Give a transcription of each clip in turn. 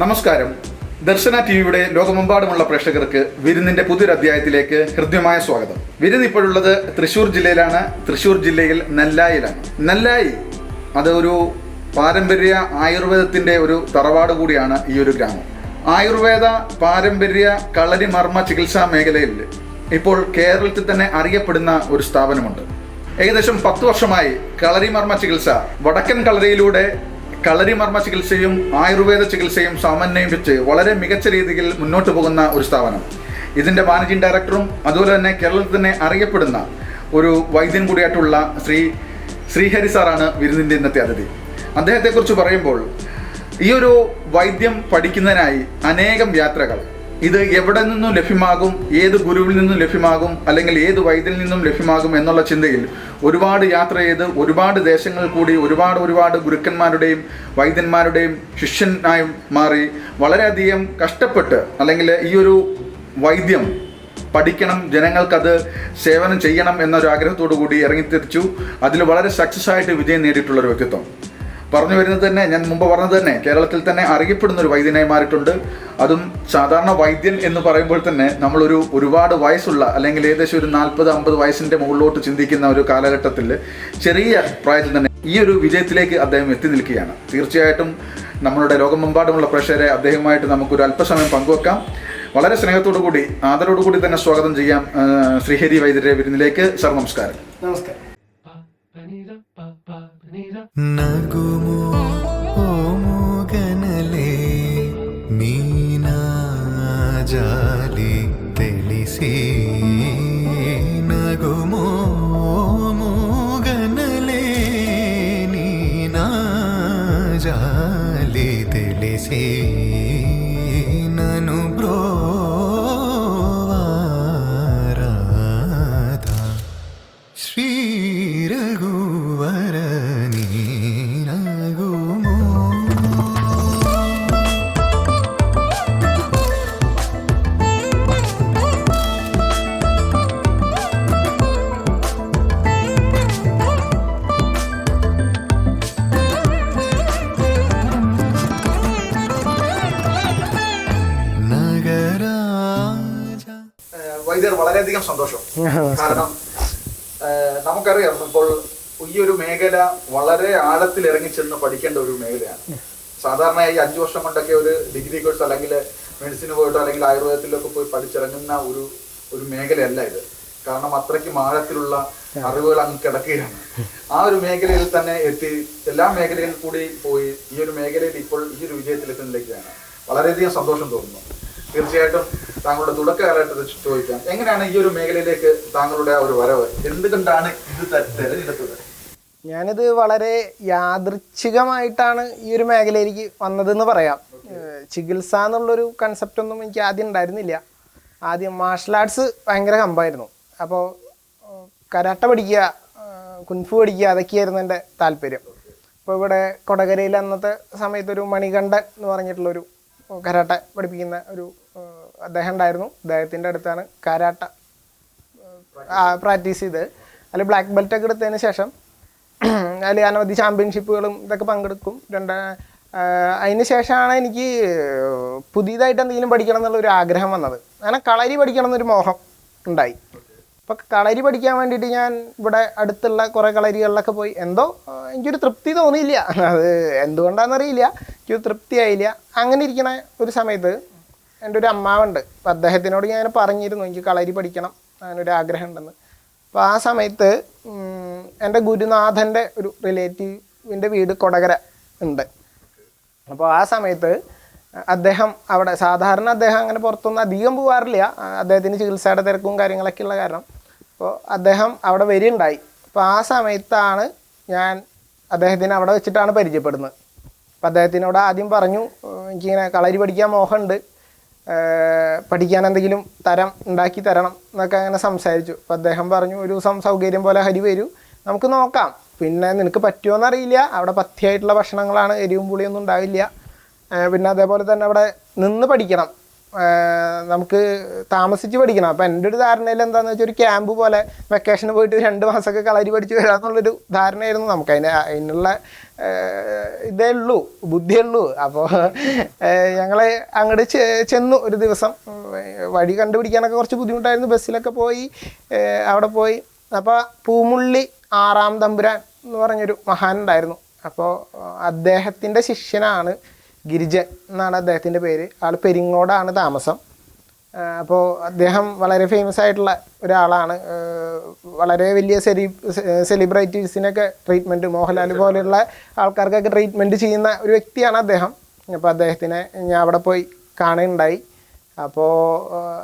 നമസ്കാരം. ദർശന ടി വിയുടെ ലോകമെമ്പാടുമുള്ള പ്രേക്ഷകർക്ക് വിരുന്നിന്റെ പുതിയൊരു അധ്യായത്തിലേക്ക് ഹൃദ്യമായ സ്വാഗതം. വിരുന്ന് ഇപ്പോഴുള്ളത് തൃശ്ശൂർ ജില്ലയിലാണ്. തൃശ്ശൂർ ജില്ലയിൽ നെല്ലായിലാണ്. നെല്ലായി അത് ഒരു പാരമ്പര്യ ആയുർവേദത്തിന്റെ ഒരു തറവാട് കൂടിയാണ് ഈ ഒരു ഗ്രാമം. ആയുർവേദ പാരമ്പര്യ കളരിമർമ്മ ചികിത്സാ മേഖലയിൽ ഇപ്പോൾ കേരളത്തിൽ തന്നെ അറിയപ്പെടുന്ന ഒരു സ്ഥാപനമുണ്ട്. ഏകദേശം പത്ത് വർഷമായി കളരിമർമ്മ ചികിത്സ വടക്കൻ കളരിയിലൂടെ കളരി മർമ്മ ചികിത്സയും ആയുർവേദ ചികിത്സയും സമന്വയിപ്പിച്ച് വളരെ മികച്ച രീതിയിൽ മുന്നോട്ട് പോകുന്ന ഒരു സ്ഥാപനം. ഇതിന്റെ മാനേജിംഗ് ഡയറക്ടറും അതുപോലെ തന്നെ കേരളത്തിൽ തന്നെ അറിയപ്പെടുന്ന ഒരു വൈദ്യൻ കൂടിയായിട്ടുള്ള ശ്രീ ശ്രീഹരി സാറാണ് വിരുന്നിന്റെ ഇന്നത്തെ അതിഥി. അദ്ദേഹത്തെക്കുറിച്ച് പറയുമ്പോൾ ഈ ഒരു വൈദ്യം പഠിക്കുന്നതിനായി അനേകം യാത്രകൾ ഇത് എവിടെ നിന്നും ലഭ്യമാകും? ഏത് ഗുരുവിൽ നിന്നും ലഭ്യമാകും? അല്ലെങ്കിൽ ഏത് വൈദ്യനിൽ നിന്നും ലഭ്യമാകും എന്നുള്ള ചിന്തയിൽ ഒരുപാട് യാത്ര ചെയ്ത് ഒരുപാട് ദേശങ്ങൾ കൂടി ഒരുപാട് ഒരുപാട് ഗുരുക്കന്മാരുടെയും വൈദ്യന്മാരുടെയും ശിഷ്യനായി മാറി വളരെയധികം കഷ്ടപ്പെട്ട് അല്ലെങ്കിൽ ഈ ഒരു വൈദ്യം പഠിക്കണം ജനങ്ങൾക്കത് സേവനം ചെയ്യണം എന്നൊരു ആഗ്രഹത്തോടു കൂടി ഇറങ്ങിത്തിരിച്ചു. അതിൽ വളരെ സക്സസ് ആയിട്ട് വിജയം നേടിയിട്ടുള്ള ഒരു വ്യക്തിത്വം. പറഞ്ഞു വരുന്നത് തന്നെ ഞാൻ മുമ്പ് പറഞ്ഞത് തന്നെ കേരളത്തിൽ തന്നെ അറിയപ്പെടുന്ന ഒരു വൈദ്യനായി മാറിയിട്ടുണ്ട്. അതും സാധാരണ വൈദ്യൻ എന്ന് പറയുമ്പോൾ തന്നെ നമ്മളൊരു ഒരുപാട് വയസ്സുള്ള അല്ലെങ്കിൽ ഏകദേശം ഒരു നാൽപ്പത് അമ്പത് വയസ്സിന്റെ മുകളിലോട്ട് ചിന്തിക്കുന്ന ഒരു കാലഘട്ടത്തിൽ ചെറിയ പ്രായത്തിൽ തന്നെ ഈ ഒരു വിജയത്തിലേക്ക് അദ്ദേഹം എത്തി നിൽക്കുകയാണ്. തീർച്ചയായിട്ടും നമ്മളുടെ ലോകമെമ്പാടുമുള്ള പ്രേക്ഷകരെ അദ്ദേഹവുമായിട്ട് നമുക്കൊരു അല്പസമയം പങ്കുവെക്കാം. വളരെ സ്നേഹത്തോടു കൂടി ആദരോടു കൂടി തന്നെ സ്വാഗതം ചെയ്യാം ശ്രീഹരി വൈദ്യരെ വിരുന്നിലേക്ക്. സർ നമസ്കാരം. നമസ്കാരം. నగుము ఓము గనలే మీనా జాలి తెలిసి. నగుము ఓము గనలే నీనా జాలి తెలిసి. ഈ ഒരു മേഖല വളരെ ആഴത്തിൽ ഇറങ്ങി ചെന്ന് പഠിക്കേണ്ട ഒരു മേഖലയാണ്. സാധാരണയായി അഞ്ചു വർഷം കൊണ്ടൊക്കെ ഒരു ഡിഗ്രി കോഴ്സ് അല്ലെങ്കിൽ മെഡിസിന് പോയിട്ടോ അല്ലെങ്കിൽ ആയുർവേദത്തിലൊക്കെ പോയി പഠിച്ചിറങ്ങുന്ന ഒരു ഒരു മേഖലയല്ല ഇത്. കാരണം അത്രയ്ക്കും ആഴത്തിലുള്ള അറിവുകൾ അങ്ങ് കിടക്കുകയാണ്. ആ ഒരു മേഖലയിൽ തന്നെ എത്തി എല്ലാ മേഖലയിൽ കൂടി പോയി ഈ ഒരു മേഖലയിൽ ഇപ്പോൾ ഈ ഒരു വിജയത്തിലെത്തുന്നതിലേക്കാണ്. വളരെയധികം സന്തോഷം തോന്നുന്നു. തീർച്ചയായിട്ടും താങ്കളുടെ തുടക്ക കാലഘട്ടത്തിൽ ചോദിക്കാം. എങ്ങനെയാണ് ഈ ഒരു മേഖലയിലേക്ക് താങ്കളുടെ ആ ഒരു വരവ്? എന്തുകൊണ്ടാണ് ഇത് തെരഞ്ഞെടുത്തത്? ഞാനിത് വളരെ യാദൃച്ഛികമായിട്ടാണ് ഈ ഒരു മേഖലയിലേക്ക് വന്നതെന്ന് പറയാം. ചികിത്സ എന്നുള്ളൊരു കൺസെപ്റ്റ് ഒന്നും എനിക്ക് ആദ്യം ഉണ്ടായിരുന്നില്ല. ആദ്യം മാർഷൽ ആർട്സ് ഭയങ്കര കമ്പായിരുന്നു. അപ്പോൾ കരാട്ട പഠിക്കുക കുൻഫു പഠിക്കുക അതൊക്കെയായിരുന്നു എന്റെ താല്പര്യം. അപ്പോൾ ഇവിടെ കൊടകരയിൽ അന്നത്തെ സമയത്തൊരു മണികണ്ഠൻ എന്ന് പറഞ്ഞിട്ടുള്ളൊരു കരാട്ട പഠിപ്പിക്കുന്ന ഒരു അദ്ദേഹം ഉണ്ടായിരുന്നു. അദ്ദേഹത്തിന്റെ അടുത്താണ് കരാട്ട പ്രാക്ടീസ് ചെയ്ത് അതിൽ ബ്ലാക്ക് ബെൽറ്റൊക്കെ എടുത്തതിന് ശേഷം അതിൽ അനവധി ചാമ്പ്യൻഷിപ്പുകളും ഇതൊക്കെ പങ്കെടുക്കും. രണ്ട് അതിന് ശേഷമാണ് എനിക്ക് പുതിയതായിട്ട് എന്തെങ്കിലും പഠിക്കണം എന്നുള്ള ഒരു ആഗ്രഹം വന്നത്. അങ്ങനെ കളരി പഠിക്കണം എന്നൊരു മോഹം ഉണ്ടായി. അപ്പോൾ കളരി പഠിക്കാൻ വേണ്ടിയിട്ട് ഞാൻ ഇവിടെ അടുത്തുള്ള കുറേ കളരികളിലൊക്കെ പോയി. എന്തോ എനിക്കൊരു തൃപ്തി തോന്നിയില്ല. അത് എന്തുകൊണ്ടാണെന്നറിയില്ല എനിക്കൊരു തൃപ്തിയായില്ല അങ്ങനെ ഇരിക്കണ ഒരു സമയത്ത് എന്റെ ഒരു അമ്മാവുണ്ട്. അപ്പം അദ്ദേഹത്തിനോട് ഞാൻ പറഞ്ഞിരുന്നു എനിക്ക് കളരി പഠിക്കണം അങ്ങനൊരു ആഗ്രഹം ഉണ്ടെന്ന്. അപ്പോൾ ആ സമയത്ത് എന്റെ ഗുരുനാഥന്റെ ഒരു റിലേറ്റീവിന്റെ വീട് കൊടകര ഉണ്ട്. അപ്പോൾ ആ സമയത്ത് അദ്ദേഹം അവിടെ സാധാരണ അദ്ദേഹം അങ്ങനെ പുറത്തൊന്നും അധികം പോകാറില്ല അദ്ദേഹത്തിന് ചികിത്സയുടെ തിരക്കും കാര്യങ്ങളൊക്കെ ഉള്ള കാരണം. അപ്പോൾ അദ്ദേഹം അവിടെ വരികയുണ്ടായി. അപ്പോൾ ആ സമയത്താണ് ഞാൻ അദ്ദേഹത്തിന് അവിടെ വെച്ചിട്ടാണ് പരിചയപ്പെടുന്നത്. അപ്പോൾ അദ്ദേഹത്തിനോട് ആദ്യം പറഞ്ഞു "ഏഹ് എനിക്കിങ്ങനെ കളരി പഠിക്കാൻ മോഹമുണ്ട്. പഠിക്കാൻ എന്തെങ്കിലും തരം ഉണ്ടാക്കി തരണം എന്നൊക്കെ അങ്ങനെ സംസാരിച്ചു. അപ്പോൾ അദ്ദേഹം പറഞ്ഞു ഒരു ദിവസം സൗകര്യം പോലെ ഹരി വരൂ. നമുക്ക് നോക്കാം. പിന്നെ നിനക്ക് പറ്റുമോ അറിയില്ല അവിടെ പഥ്യമായിട്ടുള്ള ഭക്ഷണങ്ങളാണ് എരിവും പുളിയൊന്നും ഉണ്ടാവില്ല. പിന്നെ അതേപോലെ തന്നെ അവിടെ നിന്ന് പഠിക്കണം. നമുക്ക് താമസിച്ച് പഠിക്കണം. അപ്പം എന്റെ ഒരു ധാരണയിൽ എന്താണെന്ന് വെച്ചാൽ ഒരു ക്യാമ്പ് പോലെ വെക്കേഷന് പോയിട്ട് രണ്ട് മാസമൊക്കെ കളരി പഠിച്ച് വരാമെന്നുള്ളൊരു ധാരണയായിരുന്നു നമുക്ക്. അതിന് അതിനുള്ള ഇതേ ഉള്ളൂ ബുദ്ധിയേ ഉള്ളൂ. അപ്പോൾ ഞങ്ങൾ അങ്ങോട്ട് ചെന്നു ഒരു ദിവസം. വഴി കണ്ടുപിടിക്കാനൊക്കെ കുറച്ച് ബുദ്ധിമുട്ടായിരുന്നു. ബസ്സിലൊക്കെ പോയി അവിടെ പോയി. അപ്പോൾ പൂമുള്ളി ആറാം തമ്പുരാൻ എന്ന് പറഞ്ഞൊരു മഹാൻ ഉണ്ടായിരുന്നു അപ്പോൾ അദ്ദേഹത്തിന്റെ ശിഷ്യനാണ് ഗിരിജൻ എന്നാണ് അദ്ദേഹത്തിന്റെ പേര്. ആൾ പെരിങ്ങോടാണ് താമസം. അപ്പോൾ അദ്ദേഹം വളരെ ഫേമസ് ആയിട്ടുള്ള ഒരാളാണ്. വളരെ വലിയ സെലി സെലിബ്രിറ്റീസിനൊക്കെ ട്രീറ്റ്മെന്റ് മോഹൻലാൽ പോലെയുള്ള ആൾക്കാർക്കൊക്കെ ട്രീറ്റ്മെന്റ് ചെയ്യുന്ന ഒരു വ്യക്തിയാണ് അദ്ദേഹം. അപ്പോൾ അദ്ദേഹത്തിനെ ഞാൻ അവിടെ പോയി കാണുകയുണ്ടായി. അപ്പോൾ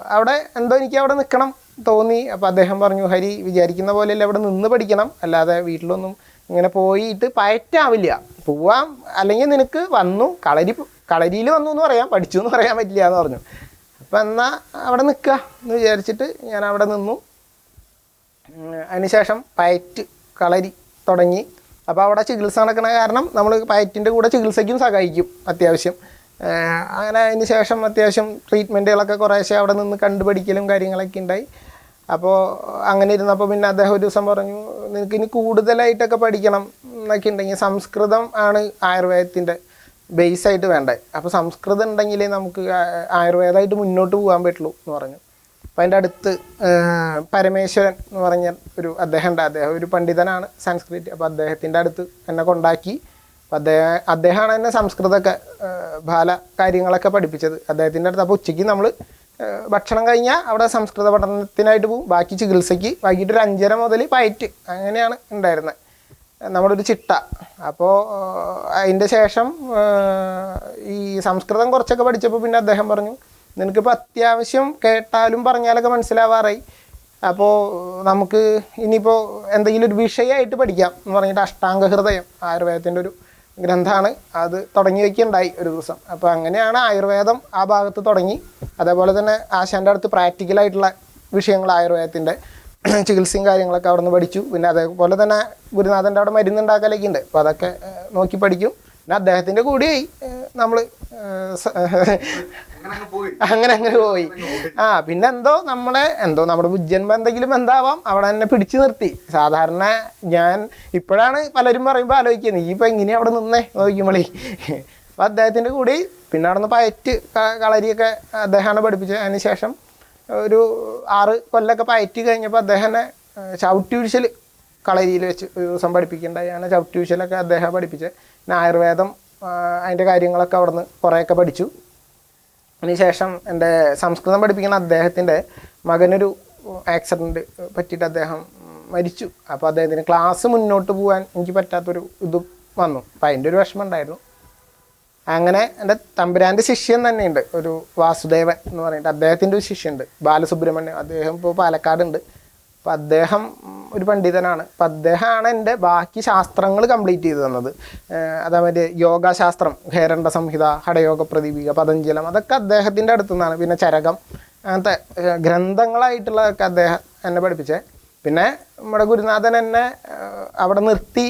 അവിടെ എന്തോ എനിക്ക് അവിടെ നിൽക്കണം തോന്നി. അപ്പോൾ അദ്ദേഹം പറഞ്ഞു ഹരി വിചാരിക്കുന്ന പോലെയല്ല അവിടെ നിന്ന് പഠിക്കണം. അല്ലാതെ വീട്ടിലൊന്നും ഇങ്ങനെ പോയിട്ട് പയറ്റാവില്ല. പോവാം. അല്ലെങ്കിൽ നിനക്ക് വന്നു. കളരി കളരിയിൽ വന്നു എന്ന് പറയാം. പഠിച്ചു എന്ന് പറയാൻ പറ്റില്ല എന്ന് പറഞ്ഞു. അപ്പം എന്നാൽ അവിടെ നിൽക്കുക എന്ന് വിചാരിച്ചിട്ട് ഞാൻ അവിടെ നിന്നു. അതിനുശേഷം പയറ്റ് കളരി തുടങ്ങി. അപ്പോൾ അവിടെ ചികിത്സ നടക്കണ കാരണം നമ്മൾ പയറ്റിന്റെ കൂടെ ചികിത്സയ്ക്കും സഹായിക്കും അത്യാവശ്യം. അങ്ങനെ അതിന് ശേഷം അത്യാവശ്യം ട്രീറ്റ്മെന്റുകളൊക്കെ കുറേശ്ശെ അവിടെ നിന്ന് കണ്ടുപിടിക്കലും കാര്യങ്ങളൊക്കെ ഉണ്ടായി. അപ്പോൾ അങ്ങനെ ഇരുന്നപ്പോൾ പിന്നെ അദ്ദേഹം ഒരു ദിവസം പറഞ്ഞു നിനക്ക് ഇനി കൂടുതലായിട്ടൊക്കെ പഠിക്കണം എന്നൊക്കെ ഉണ്ടെങ്കിൽ സംസ്കൃതം ആണ് ആയുർവേദത്തിന്റെ ബേസ് ആയിട്ട് വേണ്ടത് അപ്പോൾ സംസ്കൃതം ഉണ്ടെങ്കിലേ നമുക്ക് ആയുർവേദമായിട്ട് മുന്നോട്ട് പോകാൻ പറ്റുള്ളൂ എന്ന് പറഞ്ഞു. അപ്പം അതിന്റെ അടുത്ത് പരമേശ്വരൻ എന്ന് പറഞ്ഞ ഒരു അദ്ദേഹം ഉണ്ട്. അദ്ദേഹം ഒരു പണ്ഡിതനാണ് സംസ്കൃതി. അപ്പോൾ അദ്ദേഹത്തിന്റെ അടുത്ത് എന്നെ കൊണ്ടാക്കി അപ്പം അദ്ദേഹം അദ്ദേഹമാണ് എന്നെ സംസ്കൃതമൊക്കെ ബാല കാര്യങ്ങളൊക്കെ പഠിപ്പിച്ചത്. അദ്ദേഹത്തിന്റെ അടുത്ത് അപ്പോൾ ഉച്ചയ്ക്ക് നമ്മൾ ഭക്ഷണം കഴിഞ്ഞാൽ അവിടെ സംസ്കൃത പഠനത്തിനായിട്ട് പോകും ബാക്കി ചികിത്സയ്ക്ക് വൈകിട്ട് ഒരു അഞ്ചര മുതൽ പയറ്റ് അങ്ങനെയാണ് ഉണ്ടായിരുന്നത് നമ്മുടെ ഒരു ചിട്ട അപ്പോൾ അതിന്റെ ശേഷം ഈ സംസ്കൃതം കുറച്ചൊക്കെ പഠിച്ചപ്പോൾ പിന്നെ അദ്ദേഹം പറഞ്ഞു നിനക്കിപ്പോൾ അത്യാവശ്യം കേട്ടാലും പറഞ്ഞാലൊക്കെ മനസ്സിലാവാറായി. അപ്പോൾ നമുക്ക് ഇനിയിപ്പോൾ എന്തെങ്കിലും ഒരു വിഷയമായിട്ട് പഠിക്കാം എന്ന് പറഞ്ഞിട്ട് അഷ്ടാംഗ ഹൃദയം ആയുർവേദത്തിന്റെ ഒരു ഗ്രന്ഥമാണ്. അത് തുടങ്ങി വയ്ക്കുകയുണ്ടായി ഒരു ദിവസം. അപ്പോൾ അങ്ങനെയാണ് ആയുർവേദം ആ ഭാഗത്ത് തുടങ്ങി. അതേപോലെ തന്നെ ആശാന്റെ അടുത്ത് പ്രാക്ടിക്കലായിട്ടുള്ള വിഷയങ്ങൾ ആയുർവേദത്തിന്റെ ചികിത്സയും കാര്യങ്ങളൊക്കെ അവിടെ നിന്ന് പഠിച്ചു. പിന്നെ അതേപോലെ തന്നെ ഗുരുനാഥന്റെ അവിടെ മരുന്നുണ്ടാക്കലൊക്കെ ഉണ്ട്. അപ്പോൾ അതൊക്കെ നോക്കി പഠിക്കും. പിന്നെ അദ്ദേഹത്തിന്റെ കൂടിയായി നമ്മൾ അങ്ങനെ അങ്ങനെ പോയി. ആ പിന്നെ എന്തോ നമ്മളെ എന്തോ നമ്മുടെ ബുജ്ജന്മ എന്തെങ്കിലും എന്താവാം അവിടെ എന്നെ പിടിച്ചു നിർത്തി. സാധാരണ ഞാൻ ഇപ്പോഴാണ് പലരും പറയുമ്പോൾ ആലോചിക്കുക നീ ഇപ്പം എങ്ങനെയാ അവിടെ നിന്നേ? നോക്കുമ്പോളേ. അപ്പം അദ്ദേഹത്തിന്റെ കൂടി പിന്നെ അവിടെ നിന്ന് പയറ്റ് കളരിയൊക്കെ അദ്ദേഹമാണ് പഠിപ്പിച്ചത്. അതിന് ശേഷം ഒരു ആറ് കൊല്ലൊക്കെ പയറ്റ് കഴിഞ്ഞപ്പോൾ അദ്ദേഹം ചവിട്ടി വിഴിച്ചൽ കളരിയിൽ വെച്ച് ഒരു ദിവസം പഠിപ്പിക്കേണ്ടായി അങ്ങനെ ചവിട്ടി വിഴിച്ചലൊക്കെ അദ്ദേഹം പഠിപ്പിച്ചത്. പിന്നെ ആയുർവേദം അതിന്റെ കാര്യങ്ങളൊക്കെ അവിടെ നിന്ന് കുറേയൊക്കെ പഠിച്ചു. അതിനുശേഷം എന്റെ സംസ്കൃതം പഠിപ്പിക്കുന്ന അദ്ദേഹത്തിന്റെ മകനൊരു ആക്സിഡന്റ് പറ്റിയിട്ട് അദ്ദേഹം മരിച്ചു. അപ്പോൾ അദ്ദേഹത്തിന് ക്ലാസ് മുന്നോട്ട് പോകാൻ എനിക്ക് പറ്റാത്തൊരു ഇത് വന്നു. അപ്പം അതിന്റെ ഒരു വിഷമം ഉണ്ടായിരുന്നു. അങ്ങനെ എന്റെ തമ്പുരാന്റെ ശിഷ്യൻ തന്നെയുണ്ട്. ഒരു വാസുദേവൻ എന്ന് പറഞ്ഞിട്ട് അദ്ദേഹത്തിന്റെ ഒരു ശിഷ്യനുണ്ട് ബാലസുബ്രഹ്മണ്യം. അദ്ദേഹം ഇപ്പോൾ പാലക്കാടുണ്ട്. അപ്പം അദ്ദേഹം ഒരു പണ്ഡിതനാണ്. അപ്പം അദ്ദേഹമാണ് എന്റെ ബാക്കി ശാസ്ത്രങ്ങൾ കംപ്ലീറ്റ് ചെയ്തു തന്നത്. അതാ അതേമാതിരി യോഗാശാസ്ത്രം ഹേരണ്ട സംഹിത ഹടയോഗ പ്രദീപിക പതഞ്ജലം അതൊക്കെ അദ്ദേഹത്തിന്റെ അടുത്തു നിന്നാണ് പിന്നെ ചരകം അങ്ങനത്തെ ഗ്രന്ഥങ്ങളായിട്ടുള്ളതൊക്കെ അദ്ദേഹം എന്നെ പഠിപ്പിച്ചത് പിന്നെ നമ്മുടെ ഗുരുനാഥൻ എന്നെ അവിടെ നിർത്തി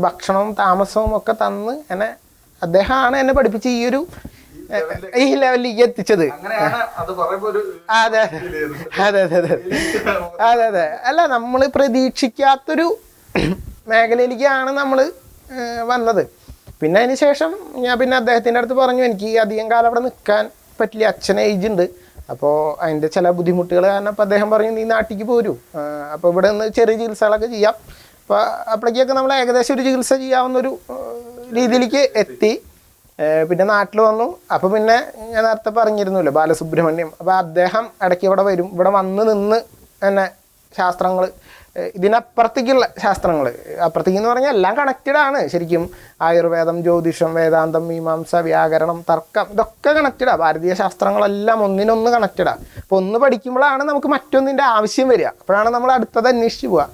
ഭക്ഷണവും താമസവും ഒക്കെ തന്ന് എന്നെ അദ്ദേഹമാണ് എന്നെ പഠിപ്പിച്ച് ഈ ഒരു ഈ ലെവലിലേക്ക് എത്തിച്ചത്. അത് അതെ. അതെ അതെ അതെ. അതെ അല്ല നമ്മൾ പ്രതീക്ഷിക്കാത്തൊരു മേഖലയിലേക്കാണ് നമ്മൾ വന്നത്. പിന്നെ അതിന് ശേഷം ഞാൻ പിന്നെ അദ്ദേഹത്തിന്റെ അടുത്ത് പറഞ്ഞു എനിക്ക് അധികം കാലം അവിടെ നിൽക്കാൻ പറ്റില്ല. അച്ഛൻ ഏജ് ഉണ്ട്. അപ്പോൾ അതിന്റെ ചില ബുദ്ധിമുട്ടുകൾ കാരണം അപ്പോൾ അദ്ദേഹം പറഞ്ഞു നീ നാട്ടിക്ക് പോരൂ. അപ്പോൾ ഇവിടെ നിന്ന് ചെറിയ ചികിത്സകളൊക്കെ ചെയ്യാം. അപ്പോൾ അപ്പോഴേക്കൊക്കെ നമ്മൾ ഏകദേശം ഒരു ചികിത്സ ചെയ്യാവുന്ന ഒരു രീതിയിലേക്ക് എത്തി. പിന്നെ നാട്ടിൽ വന്നു. അപ്പോൾ പിന്നെ ഞാൻ നേരത്തെ പറഞ്ഞിരുന്നല്ലോ ബാലസുബ്രഹ്മണ്യം. അപ്പോൾ അദ്ദേഹം ഇടയ്ക്ക് ഇവിടെ വരും. ഇവിടെ വന്ന് നിന്ന് തന്നെ ശാസ്ത്രങ്ങൾ ഇതിനപ്പുറത്തേക്കുള്ള ശാസ്ത്രങ്ങൾ അപ്പുറത്തേക്ക് എന്ന് പറഞ്ഞാൽ എല്ലാം കണക്റ്റഡ് ആണ്. ശരിക്കും ആയുർവേദം ജ്യോതിഷം വേദാന്തം മീമാംസ വ്യാകരണം തർക്കം ഇതൊക്കെ കണക്റ്റഡാണ് ഭാരതീയ ശാസ്ത്രങ്ങളെല്ലാം ഒന്നിനൊന്ന് കണക്റ്റഡാണ് അപ്പോൾ ഒന്ന് പഠിക്കുമ്പോഴാണ് നമുക്ക് മറ്റൊന്നിന്റെ ആവശ്യം വരിക. അപ്പോഴാണ് നമ്മൾ അടുത്തത് അന്വേഷിച്ച് പോവുക.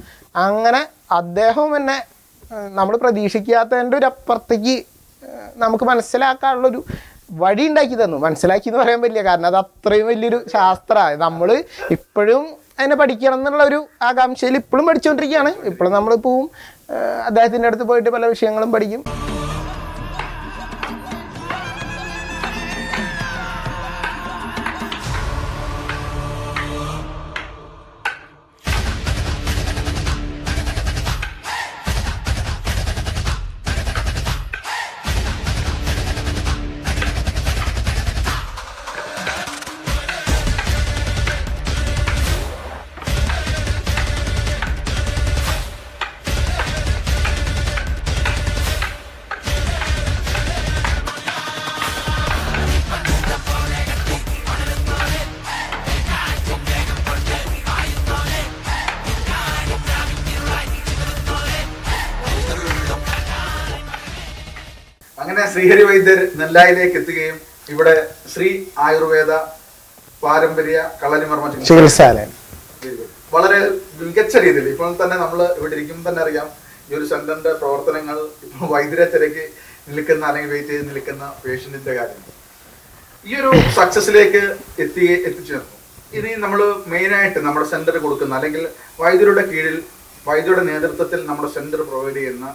അങ്ങനെ അദ്ദേഹവും തന്നെ നമ്മൾ പ്രതീക്ഷിക്കാത്തതിന്റെ ഒരു അപ്പുറത്തേക്ക് നമുക്ക് മനസ്സിലാക്കാനുള്ളൊരു വഴി ഉണ്ടാക്കി തന്നു. മനസ്സിലാക്കി എന്ന് പറയാൻ പറ്റില്ല. കാരണം അത് അത്രയും വലിയൊരു ശാസ്ത്രമാണ് നമ്മൾ ഇപ്പോഴും അതിനെ പഠിക്കണം എന്നുള്ള ഒരു ആകാംക്ഷയിൽ ഇപ്പോഴും പഠിച്ചുകൊണ്ടിരിക്കുകയാണ്. ഇപ്പോഴും നമ്മൾ പോവും അദ്ദേഹത്തിന്റെ അടുത്ത് പോയിട്ട് പല വിഷയങ്ങളും പഠിക്കും. ശ്രീഹരി വൈദ്യർ നെല്ലായിലേക്ക് എത്തുകയും ഇവിടെ ശ്രീ ആയുർവേദ പാരമ്പര്യ കളനിമർമ്മ ചികിത്സാലയം. വളരെ മികച്ച രീതിയിൽ ഇപ്പോൾ തന്നെ നമ്മൾ ഇവിടെ ഇരിക്കുമ്പോൾ തന്നെ അറിയാം ഈ ഒരു സെന്ററിന്റെ പ്രവർത്തനങ്ങൾ ഇപ്പോൾ വൈദ്യരെ തിരക്ക് നിൽക്കുന്ന അല്ലെങ്കിൽ വെയിറ്റ് ചെയ്ത് നിൽക്കുന്ന പേഷ്യന്റിന്റെ കാര്യം. ഈ ഒരു സക്സസിലേക്ക് എത്തി എത്തിച്ചേർന്നു ഇനി നമ്മൾ മെയിനായിട്ട് നമ്മുടെ സെന്റർ കൊടുക്കുന്ന അല്ലെങ്കിൽ വൈദ്യരുടെ കീഴിൽ വൈദ്യരുടെ നേതൃത്വത്തിൽ നമ്മുടെ സെന്റർ പ്രൊവൈഡ് ചെയ്യുന്ന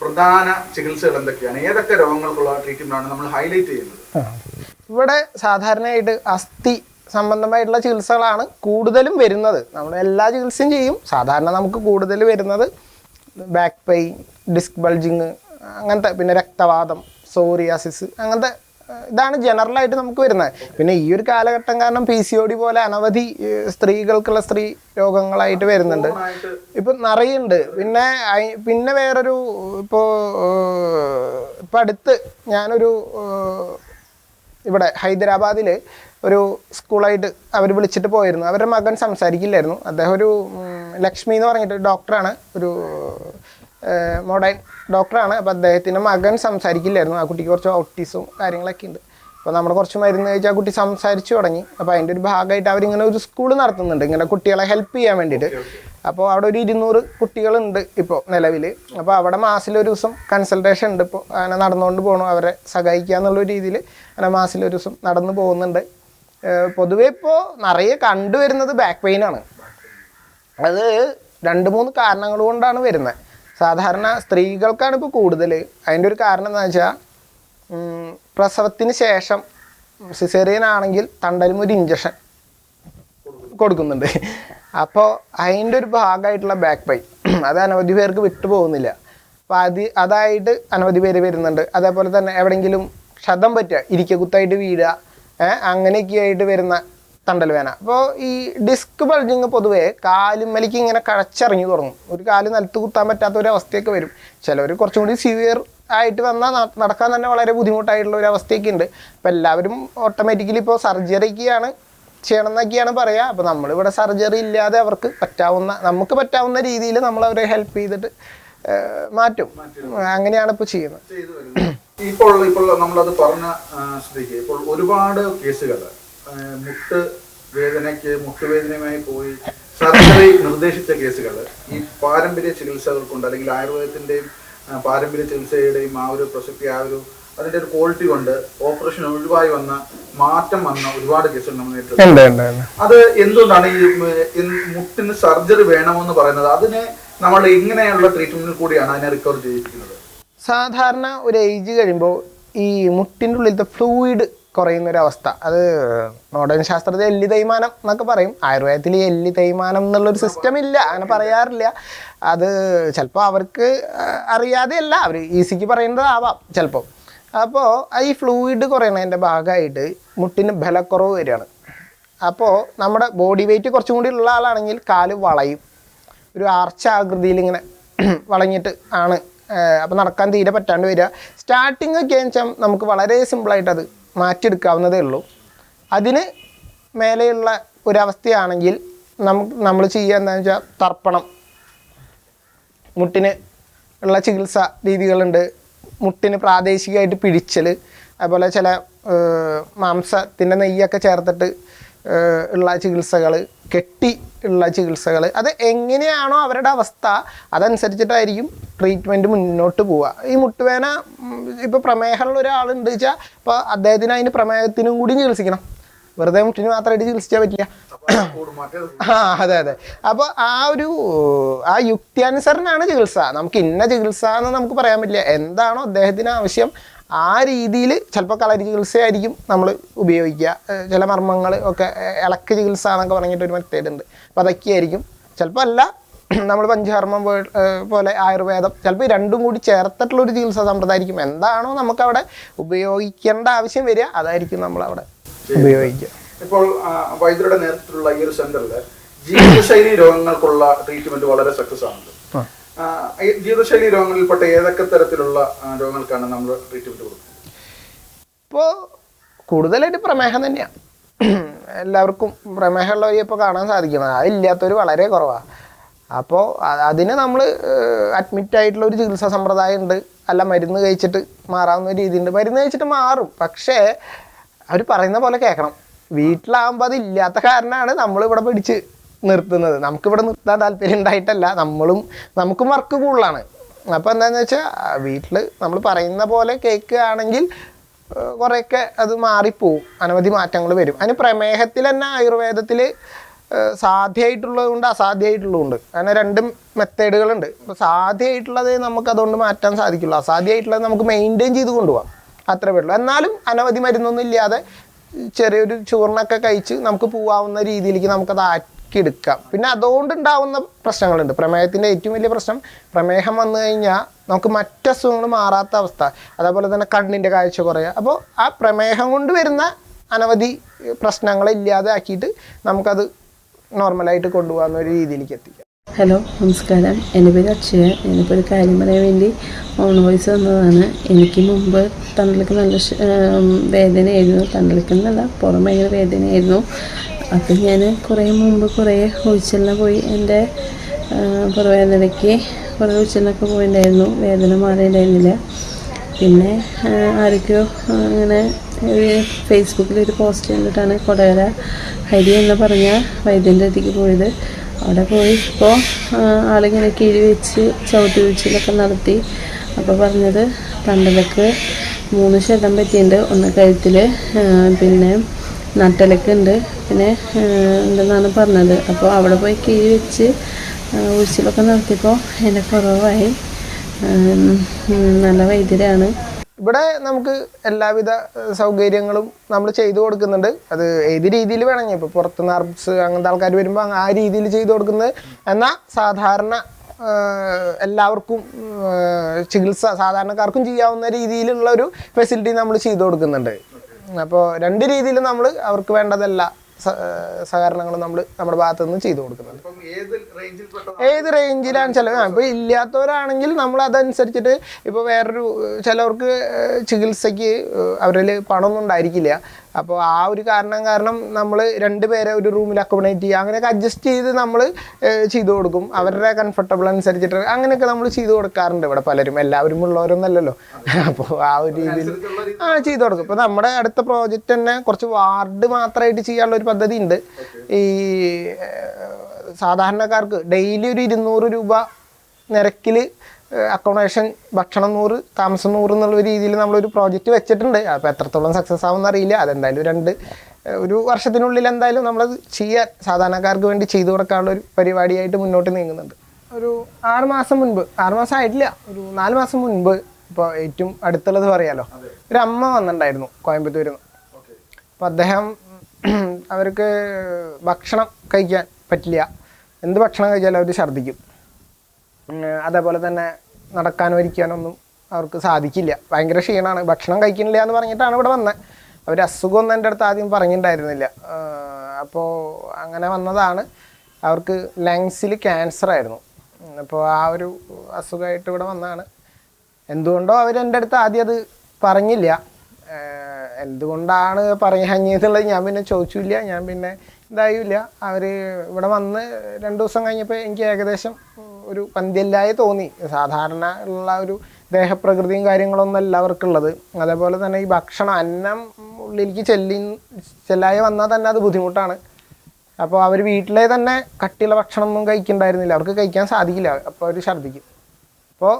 പ്രധാന ചികിത്സകൾ എന്തൊക്കെയാണ്? ഏതൊക്കെ രോഗങ്ങൾക്കുള്ള ട്രീറ്റ്മെന്റ് ആണ് നമ്മൾ ഹൈലൈറ്റ് ചെയ്യുന്നത്? ഇവിടെ സാധാരണയായിട്ട് അസ്ഥി സംബന്ധമായിട്ടുള്ള ചികിത്സകളാണ് കൂടുതലും വരുന്നത്. നമ്മൾ എല്ലാ ചികിത്സയും ചെയ്യും. സാധാരണ നമുക്ക് കൂടുതൽ വരുന്നത് ബാക്ക് പെയിൻ ഡിസ്ക് ബൾജിങ് അങ്ങനത്തെ പിന്നെ രക്തവാദം സോറിയാസിസ് അങ്ങനത്തെ ഇതാണ് ജനറൽ ആയിട്ട് നമുക്ക് വരുന്നത്. പിന്നെ ഈ ഒരു കാലഘട്ടം കാരണം പി സി ഒ ഡി പോലെ അനവധി സ്ത്രീകൾക്കുള്ള സ്ത്രീ രോഗങ്ങളായിട്ട് വരുന്നുണ്ട്. ഇപ്പൊ നിറയുണ്ട്. പിന്നെ പിന്നെ വേറൊരു ഇപ്പോ ഇപ്പൊ അടുത്ത് ഞാനൊരു ഇവിടെ ഹൈദരാബാദിൽ ഒരു സ്കൂളായിട്ട് അവർ വിളിച്ചിട്ട് പോയിരുന്നു. അവരുടെ മകൻ സംസാരിക്കില്ലായിരുന്നു. അദ്ദേഹം ഒരു ലക്ഷ്മി എന്ന് പറഞ്ഞിട്ട് ഡോക്ടറാണ് ഒരു മോഡേൺ ഡോക്ടറാണ്. അപ്പോൾ അദ്ദേഹത്തിന്റെ മകൻ സംസാരിക്കില്ലായിരുന്നു. ആ കുട്ടിക്ക് കുറച്ച് ഔട്ടീസും കാര്യങ്ങളൊക്കെ ഉണ്ട്. അപ്പോൾ നമ്മൾ കുറച്ച് മരുന്ന് കഴിച്ച് ആ കുട്ടി സംസാരിച്ചു തുടങ്ങി. അപ്പോൾ അതിന്റെ ഒരു ഭാഗമായിട്ട് അവരിങ്ങനെ ഒരു സ്കൂൾ നടത്തുന്നുണ്ട്. ഇങ്ങനെ കുട്ടികളെ ഹെൽപ്പ് ചെയ്യാൻ വേണ്ടിയിട്ട്. അപ്പോൾ അവിടെ ഒരു ഇരുന്നൂറ് കുട്ടികളുണ്ട് ഇപ്പോൾ നിലവിൽ അപ്പോൾ അവിടെ മാസത്തിലൊരു ദിവസം കൺസൾട്ടേഷൻ ഉണ്ട് ഇപ്പോൾ അങ്ങനെ നടന്നുകൊണ്ട് പോകണം അവരെ സഹായിക്കുക എന്നുള്ള രീതിയിൽ അങ്ങനെ മാസത്തിലൊരു ദിവസം നടന്നു പോകുന്നുണ്ട്. പൊതുവേ ഇപ്പോൾ നിറയെ കണ്ടുവരുന്നത് ബാക്ക് പെയിനാണ് ആണ്. അത് രണ്ട് മൂന്ന് കാരണങ്ങൾ കൊണ്ടാണ് വരുന്നത്. സാധാരണ സ്ത്രീകൾക്കാണ് ഇപ്പോൾ കൂടുതൽ. അതിന്റെ ഒരു കാരണം എന്താ വെച്ചാൽ പ്രസവത്തിന് ശേഷം സിസേറിയൻ ആണെങ്കിൽ തണ്ടലും ഒരു ഇഞ്ചക്ഷൻ കൊടുക്കുന്നുണ്ട്. അപ്പോൾ അതിന്റെ ഒരു ഭാഗമായിട്ടുള്ള ബാക്ക് പെയിൻ അത് അനവധി പേർക്ക് വിട്ടു പോകുന്നില്ല. അപ്പോൾ അത് അതായിട്ട് അനവധി പേര് വരുന്നുണ്ട്. അതേപോലെ തന്നെ എവിടെയെങ്കിലും ക്ഷതം പറ്റുക ഇരിക്കക്കുത്തായിട്ട് വീഴുക അങ്ങനെയൊക്കെ ആയിട്ട് വരുന്ന തണ്ടൽ വേന അപ്പോൾ ഈ ഡിസ്ക് ബൾജിങ് പൊതുവേ കാലുമ്മലേക്ക് ഇങ്ങനെ കഴച്ചിറങ്ങി തുടങ്ങും. ഒരു കാൽ നിലത്ത് കുത്താൻ പറ്റാത്ത ഒരു അവസ്ഥയൊക്കെ വരും. ചിലവർ കുറച്ചും കൂടി സിവിയർ ആയിട്ട് വന്നാൽ നടക്കാൻ തന്നെ വളരെ ബുദ്ധിമുട്ടായിട്ടുള്ള ഒരു അവസ്ഥയൊക്കെ ഉണ്ട്. അപ്പോൾ എല്ലാവരും ഓട്ടോമാറ്റിക്കലി ഇപ്പോൾ സർജറിക്കാണ് ചെയ്യണം എന്നൊക്കെയാണ് പറയുക അപ്പോൾ നമ്മളിവിടെ സർജറി ഇല്ലാതെ അവർക്ക് പറ്റാവുന്ന നമുക്ക് പറ്റാവുന്ന രീതിയിൽ നമ്മൾ അവരെ ഹെൽപ്പ് ചെയ്തിട്ട് മാറ്റും. അങ്ങനെയാണ് ഇപ്പോൾ ചെയ്യുന്നത്. ഇപ്പോൾ ഇപ്പോൾ നമ്മളത് പറഞ്ഞ ഇപ്പോൾ ഒരുപാട് കേസുകൾ മുട്ട് വേദനയ്ക്ക് മുട്ടുവേദനയുമായി പോയി സർജറി നിർദ്ദേശിച്ച കേസുകൾ ഈ പാരമ്പര്യ ചികിത്സകൾക്കുണ്ട് അല്ലെങ്കിൽ ആയുർവേദത്തിന്റെയും പാരമ്പര്യ ചികിത്സയുടെയും ആ ഒരു പ്രസക്തി ആ ഒരു അതിന്റെ ഒരു ക്വാളിറ്റി കൊണ്ട് ഓപ്പറേഷൻ ഒഴിവായി വന്ന മാറ്റം വന്ന ഒരുപാട് കേസുകൾ നമ്മൾ നേരിട്ടു ഉണ്ട് ഉണ്ട് ഉണ്ട്. അത് എന്തുകൊണ്ടാണ് ഈ മുട്ടിന് സർജറി വേണമെന്ന് പറയുന്നത്? അതിനെ നമ്മൾ ഇങ്ങനെയുള്ള ട്രീറ്റ്മെന്റിൽ കൂടിയാണ് അതിനെ റിക്കവർ ചെയ്തിരിക്കുന്നത് സാധാരണ ഒരു ഏജ് കഴിയുമ്പോൾ ഈ മുട്ടിന്റെ ഉള്ളിലത്തെ ഫ്ലൂയിഡ് കുറയുന്ന ഒരു അവസ്ഥ അത് മോഡേൺ ശാസ്ത്രത്തിൽ എല്ലി തേയ്മാനം എന്നൊക്കെ പറയും. ആയുർവേദത്തിൽ എല്ലി തേയ്മാനം എന്നുള്ളൊരു സിസ്റ്റം ഇല്ല. അങ്ങനെ പറയാറില്ല. അത് ചിലപ്പോൾ അവർക്ക് അറിയാതെ അറിയാതെയല്ല. അവർ ഈസിക്ക് പറയുന്നതാവാം ചിലപ്പോൾ അപ്പോൾ ഈ ഫ്ലൂയിഡ് കുറയണതിന്റെ ഭാഗമായിട്ട് മുട്ടിന് ബലക്കുറവ് വരികയാണ്. അപ്പോൾ നമ്മുടെ ബോഡി വെയിറ്റ് കുറച്ചും കൂടി ഉള്ള ആളാണെങ്കിൽ കാൽ വളയും. ഒരു ആർച്ച ആകൃതിയിൽ ഇങ്ങനെ വളഞ്ഞിട്ട് ആണ് അപ്പോൾ നടക്കാൻ തീരെ പറ്റാണ്ട് വരിക. സ്റ്റാർട്ടിങ് ഒക്കെ വെച്ചാൽ നമുക്ക് വളരെ സിമ്പിളായിട്ടത് മാറ്റിയെടുക്കാവുന്നതേ ഉള്ളൂ. അതിന് മേലെയുള്ള ഒരവസ്ഥയാണെങ്കിൽ നമുക്ക് നമ്മൾ ചെയ്യുക എന്താണെന്ന് വെച്ചാൽ തർപ്പണം. മുട്ടിന് ഉള്ള ചികിത്സ രീതികളുണ്ട്. മുട്ടിന് പ്രാദേശികമായിട്ട് പിടിച്ചൽ അതുപോലെ ചില മാംസത്തിന്റെ നെയ്യൊക്കെ ചേർത്തിട്ട് ഉള്ള ചികിത്സകൾ കെട്ടി ഉള്ള ചികിത്സകൾ അത് എങ്ങനെയാണോ അവരുടെ അവസ്ഥ അതനുസരിച്ചിട്ടായിരിക്കും ട്രീറ്റ്മെന്റ് മുന്നോട്ട് പോവുക. ഈ മുട്ടുവേന ഇപ്പോൾ പ്രമേഹമുള്ള ഒരാളുണ്ട് വെച്ചാൽ ഇപ്പോൾ അദ്ദേഹത്തിന് അതിന് പ്രമേഹത്തിനും കൂടി ചികിത്സിക്കണം. വെറുതെ മുട്ടിന് മാത്രമായിട്ട് ചികിത്സിച്ചാൽ പറ്റില്ല. ആ അതെ അതെ. അപ്പോൾ ആ ഒരു ആ യുക്തിയാനുസരണമാണ് ചികിത്സ. നമുക്ക് ഇന്ന ചികിത്സ എന്ന് നമുക്ക് പറയാൻ പറ്റില്ല. എന്താണോ അദ്ദേഹത്തിന് ആവശ്യം ആ രീതിയിൽ ചിലപ്പോൾ കളരി ചികിത്സയായിരിക്കും നമ്മൾ ഉപയോഗിക്കുക. ചില മർമ്മങ്ങൾ ഒക്കെ ഇളക്ക് ചികിത്സ എന്നൊക്കെ പറഞ്ഞിട്ട് ഒരു മെത്തേഡ് ഉണ്ട്. അപ്പോൾ അതൊക്കെയായിരിക്കും ചിലപ്പോൾ അല്ല നമ്മൾ പഞ്ചകർമ്മം പോലെ ആയുർവേദം ചിലപ്പോൾ രണ്ടും കൂടി ചേർത്തിട്ടുള്ള ഒരു ചികിത്സാ സമ്പ്രദായമായിരിക്കും. എന്താണോ നമുക്കവിടെ ഉപയോഗിക്കേണ്ട ആവശ്യം വരിക അതായിരിക്കും നമ്മളവിടെ ഉപയോഗിക്കുക. ഇപ്പോൾ വൈദ്യരുടെ നേതൃത്വത്തിലുള്ള ഈ ഒരു സെന്ററിൽ ജീവിതശൈലി രോഗങ്ങൾക്കുള്ള ട്രീറ്റ്മെന്റ് വളരെ സക്സസ് ആണല്ലോ. ജീവിതശൈലി രോഗങ്ങളിൽപ്പെട്ട ഏതൊക്കെ തരത്തിലുള്ള രോഗങ്ങൾക്കാണ് നമ്മൾ ട്രീറ്റ്മെന്റ് കൊടുക്കുന്നത്? ഇപ്പോ കൂടുതലായിട്ട് പ്രമേഹം തന്നെയാണ് എല്ലാവർക്കും പ്രമേഹമുള്ളവരെ ഇപ്പോൾ കാണാൻ സാധിക്കുന്നത്. അതില്ലാത്തവർ വളരെ കുറവാണ് അപ്പോൾ അതിന് നമ്മൾ അഡ്മിറ്റ് ആയിട്ടുള്ള ഒരു ചികിത്സാ സമ്പ്രദായം ഉണ്ട്. അല്ല മരുന്ന് കഴിച്ചിട്ട് മാറാവുന്ന രീതിയുണ്ട്. മരുന്ന് കഴിച്ചിട്ട് മാറും. പക്ഷേ അവർ പറയുന്ന പോലെ കേൾക്കണം. വീട്ടിലാകുമ്പോൾ അത് ഇല്ലാത്ത കാരണമാണ് നമ്മൾ ഇവിടെ പിടിച്ച് നിർത്തുന്നത്. നമുക്കിവിടെ നിർത്താൻ താല്പര്യം ഉണ്ടായിട്ടല്ല. നമ്മളും നമുക്കും വർക്ക് കൂടുതലാണ്. അപ്പോൾ എന്താണെന്ന് വെച്ചാൽ വീട്ടിൽ നമ്മൾ പറയുന്ന പോലെ കേക്ക് ആണെങ്കിൽ കുറേയൊക്കെ അത് മാറിപ്പോവും. അനവധി മാറ്റങ്ങൾ വരും. അതിന് പ്രമേഹത്തിൽ തന്നെ ആയുർവേദത്തിൽ സാധ്യമായിട്ടുള്ളതുകൊണ്ട് അസാധ്യമായിട്ടുള്ളതുണ്ട് അങ്ങനെ രണ്ടും മെത്തേഡുകളുണ്ട് ഇപ്പോൾ സാധ്യമായിട്ടുള്ളത് നമുക്ക് അതുകൊണ്ട് മാറ്റാൻ സാധിക്കുള്ളൂ. അസാധ്യമായിട്ടുള്ളത് നമുക്ക് മെയിന്റെയിൻ ചെയ്ത് കൊണ്ടുപോകാം അത്രേ പറ്റുള്ളൂ എന്നാലും അനവധി മരുന്നൊന്നും ഇല്ലാതെ ചെറിയൊരു ചൂർണൊക്കെ കഴിച്ച് നമുക്ക് പോവാവുന്ന രീതിയിലേക്ക് നമുക്കത് എടുക്കാം പിന്നെ അതുകൊണ്ട് ഉണ്ടാവുന്ന പ്രശ്നങ്ങളുണ്ട്. പ്രമേഹത്തിന്റെ ഏറ്റവും വലിയ പ്രശ്നം പ്രമേഹം വന്നു കഴിഞ്ഞാൽ നമുക്ക് മറ്റ് അസുഖങ്ങൾ മാറാത്ത അവസ്ഥ. അതേപോലെ തന്നെ കണ്ണിന്റെ കാഴ്ച കുറയുക. അപ്പോൾ ആ പ്രമേഹം കൊണ്ട് വരുന്ന അനവധി പ്രശ്നങ്ങളെ ഇല്ലാതെ ആക്കിയിട്ട് നമുക്കത് നോർമലായിട്ട് കൊണ്ടുപോകാവുന്ന ഒരു രീതിയിലേക്ക് എത്തിക്കാം. ഹലോ നമസ്കാരം. എന്റെ പേര് അക്ഷയ. ഞാനിപ്പോൾ ഒരു കാര്യം പറയാൻ വേണ്ടി ഓൺ വോയിസ് വന്നതാണ്. എനിക്ക് മുമ്പ് തണ്ടലിക്ക് നല്ല വേദനയായിരുന്നു. തണ്ടലിക്ക് നല്ല പുറം ഭയങ്കര വേദനയായിരുന്നു. അപ്പം ഞാൻ കുറേ മുമ്പ് കുറേ ഒഴിച്ചെല്ലാം പോയി എന്റെ പുറവേദനയ്ക്ക്. കുറേ ഒഴിച്ചെല്ലൊക്കെ പോയിട്ടുണ്ടായിരുന്നു വേദന മാറിയിട്ടുണ്ടായിരുന്നില്ല പിന്നെ ആരൊക്കെയോ അങ്ങനെ ഒരു ഫേസ്ബുക്കിൽ ഒരു പോസ്റ്റ് കണ്ടിട്ടാണ് കൊടകര ഹരി എന്ന് പറഞ്ഞ വൈദ്യന്റെ അടുത്തേക്ക് പോയത്. അവിടെ പോയി ഇപ്പോൾ ആളിങ്ങനെ കിഴി വെച്ച് ചവിട്ടി വീഴ്ചയിലൊക്കെ നടത്തി. അപ്പോൾ പറഞ്ഞത് തണ്ടലക്ക് മൂന്ന് ശതം പറ്റിയുണ്ട്. ഒന്ന് കഴുത്തിൽ പിന്നെ നട്ടലക്ക് ഉണ്ട് പിന്നെ ഉണ്ടെന്നാണ് പറഞ്ഞത്? അപ്പോൾ അവിടെ പോയി കിഴി വെച്ച് ഉഴിച്ചിലൊക്കെ നടത്തിയപ്പോൾ എന്റെ കുറവായി. നല്ല വൈദ്യരാണ്. ഇവിടെ നമുക്ക് എല്ലാവിധ സൗകര്യങ്ങളും നമ്മൾ ചെയ്തു കൊടുക്കുന്നുണ്ട്. അത് ഏത് രീതിയിൽ വേണമെങ്കിൽ ഇപ്പോൾ പുറത്ത് നർബ്സ് അങ്ങനത്തെ ആൾക്കാർ വരുമ്പോൾ ആ രീതിയിൽ ചെയ്തു കൊടുക്കുന്നത്. എന്നാൽ സാധാരണ എല്ലാവർക്കും ചികിത്സ സാധാരണക്കാർക്കും ചെയ്യാവുന്ന രീതിയിലുള്ള ഒരു ഫെസിലിറ്റി നമ്മൾ ചെയ്തു കൊടുക്കുന്നുണ്ട്. അപ്പോൾ രണ്ട് രീതിയിൽ നമ്മൾ അവർക്ക് വേണ്ടതെല്ലാ. സഹകരണങ്ങളും നമ്മൾ നമ്മുടെ ഭാഗത്തു നിന്ന് ചെയ്തു കൊടുക്കുന്നത് ഏത് റേഞ്ചിലാണ് ചില ഇപ്പൊ ഇല്ലാത്തവരാണെങ്കിൽ നമ്മൾ അതനുസരിച്ചിട്ട് ഇപ്പൊ വേറൊരു ചിലവർക്ക് ചികിത്സയ്ക്ക് അവരിൽ പണമൊന്നും ഉണ്ടായിരിക്കില്ല. അപ്പോൾ ആ ഒരു കാരണം കാരണം നമ്മൾ രണ്ടുപേരെ ഒരു റൂമിൽ അക്കോമഡേറ്റ് ചെയ്യുക. അങ്ങനെയൊക്കെ അഡ്ജസ്റ്റ് ചെയ്ത് നമ്മൾ ചെയ്തു കൊടുക്കും. അവരുടെ കംഫർട്ടബിൾ അനുസരിച്ചിട്ട് അങ്ങനെയൊക്കെ നമ്മൾ ചെയ്തു കൊടുക്കാറുണ്ട് ഇവിടെ പലരും. എല്ലാവരും ഉള്ളവരൊന്നല്ലല്ലോ അപ്പോൾ ആ ഒരു രീതിയിൽ ആ ചെയ്തു കൊടുക്കും. ഇപ്പോൾ നമ്മുടെ അടുത്ത പ്രോജക്റ്റ് തന്നെ കുറച്ച് വാർഡ് മാത്രമായിട്ട് ചെയ്യാനുള്ള ഒരു പദ്ധതി ഉണ്ട്. ഈ സാധാരണക്കാർക്ക് ഡെയിലി ഒരു ഇരുന്നൂറ് രൂപ നിരക്കിൽ അക്കോമഡേഷൻ ഭക്ഷണം നൂറ് താമസം നൂറ് എന്നുള്ള രീതിയിൽ നമ്മളൊരു പ്രോജക്റ്റ് വെച്ചിട്ടുണ്ട്. അപ്പോൾ എത്രത്തോളം സക്സസ് ആവുമെന്ന് അറിയില്ല. അതെന്തായാലും രണ്ട് ഒരു വർഷത്തിനുള്ളിൽ എന്തായാലും നമ്മളത് ചെയ്യാൻ സാധാരണക്കാർക്ക് വേണ്ടി ചെയ്തു കൊടുക്കാനുള്ള ഒരു പരിപാടിയായിട്ട് മുന്നോട്ട് നീങ്ങുന്നുണ്ട്. ഒരു ആറ് മാസം മുൻപ് ആറ് മാസം ആയിട്ടില്ല ഒരു നാല് മാസം മുൻപ് ഇപ്പോൾ ഏറ്റവും അടുത്തുള്ളത് പറയാലോ. ഒരു അമ്മ വന്നിട്ടുണ്ടായിരുന്നു കോയമ്പത്തൂരിൽ നിന്ന്. അപ്പോൾ അദ്ദേഹം അവർക്ക് ഭക്ഷണം കഴിക്കാൻ പറ്റില്ല. എന്ത് ഭക്ഷണം കഴിച്ചാലും അവർ ഛർദ്ദിക്കും. അതേപോലെ തന്നെ നടക്കാനോ ഇരിക്കാനോ ഒന്നും അവർക്ക് സാധിക്കില്ല. ഭയങ്കര ക്ഷീണമാണ് ഭക്ഷണം കഴിക്കുന്നില്ല എന്ന് പറഞ്ഞിട്ടാണ് ഇവിടെ വന്നത് അവർ അസുഖമൊന്നും എന്റെ അടുത്ത് ആദ്യം പറഞ്ഞിട്ടുണ്ടായിരുന്നില്ല. അപ്പോൾ അങ്ങനെ വന്നതാണ്. അവർക്ക് ലങ്സിൽ ക്യാൻസർ ആയിരുന്നു. അപ്പോൾ ആ ഒരു അസുഖമായിട്ട് ഇവിടെ വന്നതാണ് എന്തുകൊണ്ടോ അവർ എന്റെ അടുത്ത് ആദ്യം അത് പറഞ്ഞില്ല. എന്തുകൊണ്ടാണ് പറയാഞ്ഞെന്നുള്ളത് ഞാൻ പിന്നെ ചോദിച്ചില്ല. ഞാൻ പിന്നെ ഇതായില്ല. അവർ ഇവിടെ വന്ന് രണ്ട് ദിവസം കഴിഞ്ഞപ്പോൾ എനിക്ക് ഏകദേശം ഒരു പന്തിയല്ലായി തോന്നി. സാധാരണ ഉള്ള ഒരു ദേഹപ്രകൃതിയും കാര്യങ്ങളൊന്നും എല്ലാവർക്കുള്ളത് അതേപോലെ തന്നെ ഈ ഭക്ഷണം അന്നം ഉള്ളിലേക്ക് ചെല്ലി ചെല്ലായി വന്നാൽ തന്നെ അത് ബുദ്ധിമുട്ടാണ്. അപ്പോൾ അവർ വീട്ടിലെ തന്നെ കട്ടിയുള്ള ഭക്ഷണമൊന്നും കഴിക്കണ്ടായിരുന്നില്ല. അവർക്ക് കഴിക്കാൻ സാധിക്കില്ല. അപ്പോൾ അവർ ഛർദ്ദിക്കും. അപ്പോൾ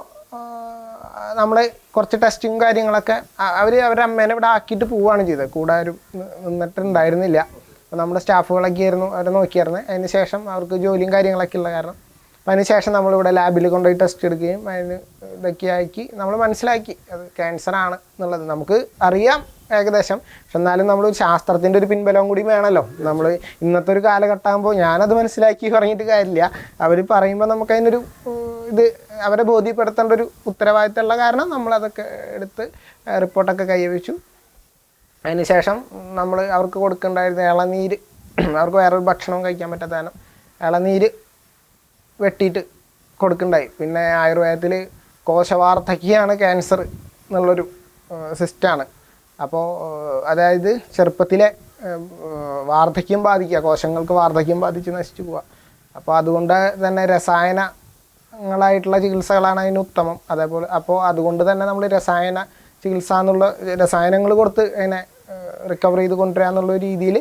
നമ്മൾ കുറച്ച് ടെസ്റ്റും കാര്യങ്ങളൊക്കെ അവർ അവരുടെ അമ്മേനെ ഇവിടെ ആക്കിയിട്ട് പോവുകയാണ് ചെയ്തത്. കൂടെ ആരും നിന്നിട്ടുണ്ടായിരുന്നില്ല. അപ്പോൾ നമ്മുടെ സ്റ്റാഫുകളൊക്കെ ആയിരുന്നു അവരെ നോക്കിയായിരുന്നു അതിന് ശേഷം അവർക്ക് ജോലിയും കാര്യങ്ങളൊക്കെ ഉള്ള കാരണം അതിന് ശേഷം നമ്മളിവിടെ ലാബിൽ കൊണ്ടുപോയി ടെസ്റ്റ് എടുക്കുകയും അതിന് ഇതൊക്കെ ആക്കി നമ്മൾ മനസ്സിലാക്കി. അത് ക്യാൻസർ ആണ് എന്നുള്ളത്. നമുക്ക് അറിയാം ഏകദേശം. പക്ഷെ എന്നാലും നമ്മൾ ശാസ്ത്രത്തിന്റെ ഒരു പിൻബലവും കൂടി വേണമല്ലോ. നമ്മൾ ഇന്നത്തെ ഒരു കാലഘട്ടമാകുമ്പോൾ ഞാനത് മനസ്സിലാക്കി പറഞ്ഞിട്ട് കാര്യമില്ല. അവർ പറയുമ്പോൾ നമുക്ക് അതിനൊരു ഇത് അവരെ ബോധ്യപ്പെടുത്തേണ്ട ഒരു ഉത്തരവാദിത്തമുള്ള കാരണം നമ്മളതൊക്കെ എടുത്ത് റിപ്പോർട്ടൊക്കെ കൈവച്ചു അതിനുശേഷം നമ്മൾ അവർക്ക് കൊടുക്കേണ്ടായിരുന്ന ഇളനീര് അവർക്ക് വേറൊരു ഭക്ഷണവും കഴിക്കാൻ പറ്റാത്ത ഇളനീര് വെട്ടിയിട്ട് കൊടുക്കണ്ടായി. പിന്നെ ആയുർവേദത്തിൽ കോശവാർദ്ധക്യാണ് ക്യാൻസർ എന്നുള്ളൊരു സിസ്റ്റാണ് അപ്പോൾ അതായത് ചെറുപ്പത്തിലെ വാർദ്ധക്യം ബാധിക്കുക കോശങ്ങൾക്ക് വാർദ്ധക്യം ബാധിച്ച് നശിച്ചു പോവുക. അപ്പോൾ അതുകൊണ്ട് തന്നെ രസായനങ്ങളായിട്ടുള്ള ചികിത്സകളാണ് അതിന് ഉത്തമം. അതേപോലെ അപ്പോൾ അതുകൊണ്ട് തന്നെ നമ്മൾ രസായന ചികിത്സ എന്നുള്ള രസായനങ്ങൾ കൊടുത്ത് അതിനെ റിക്കവർ ചെയ്ത് കൊണ്ടുവരിക എന്നുള്ള രീതിയിൽ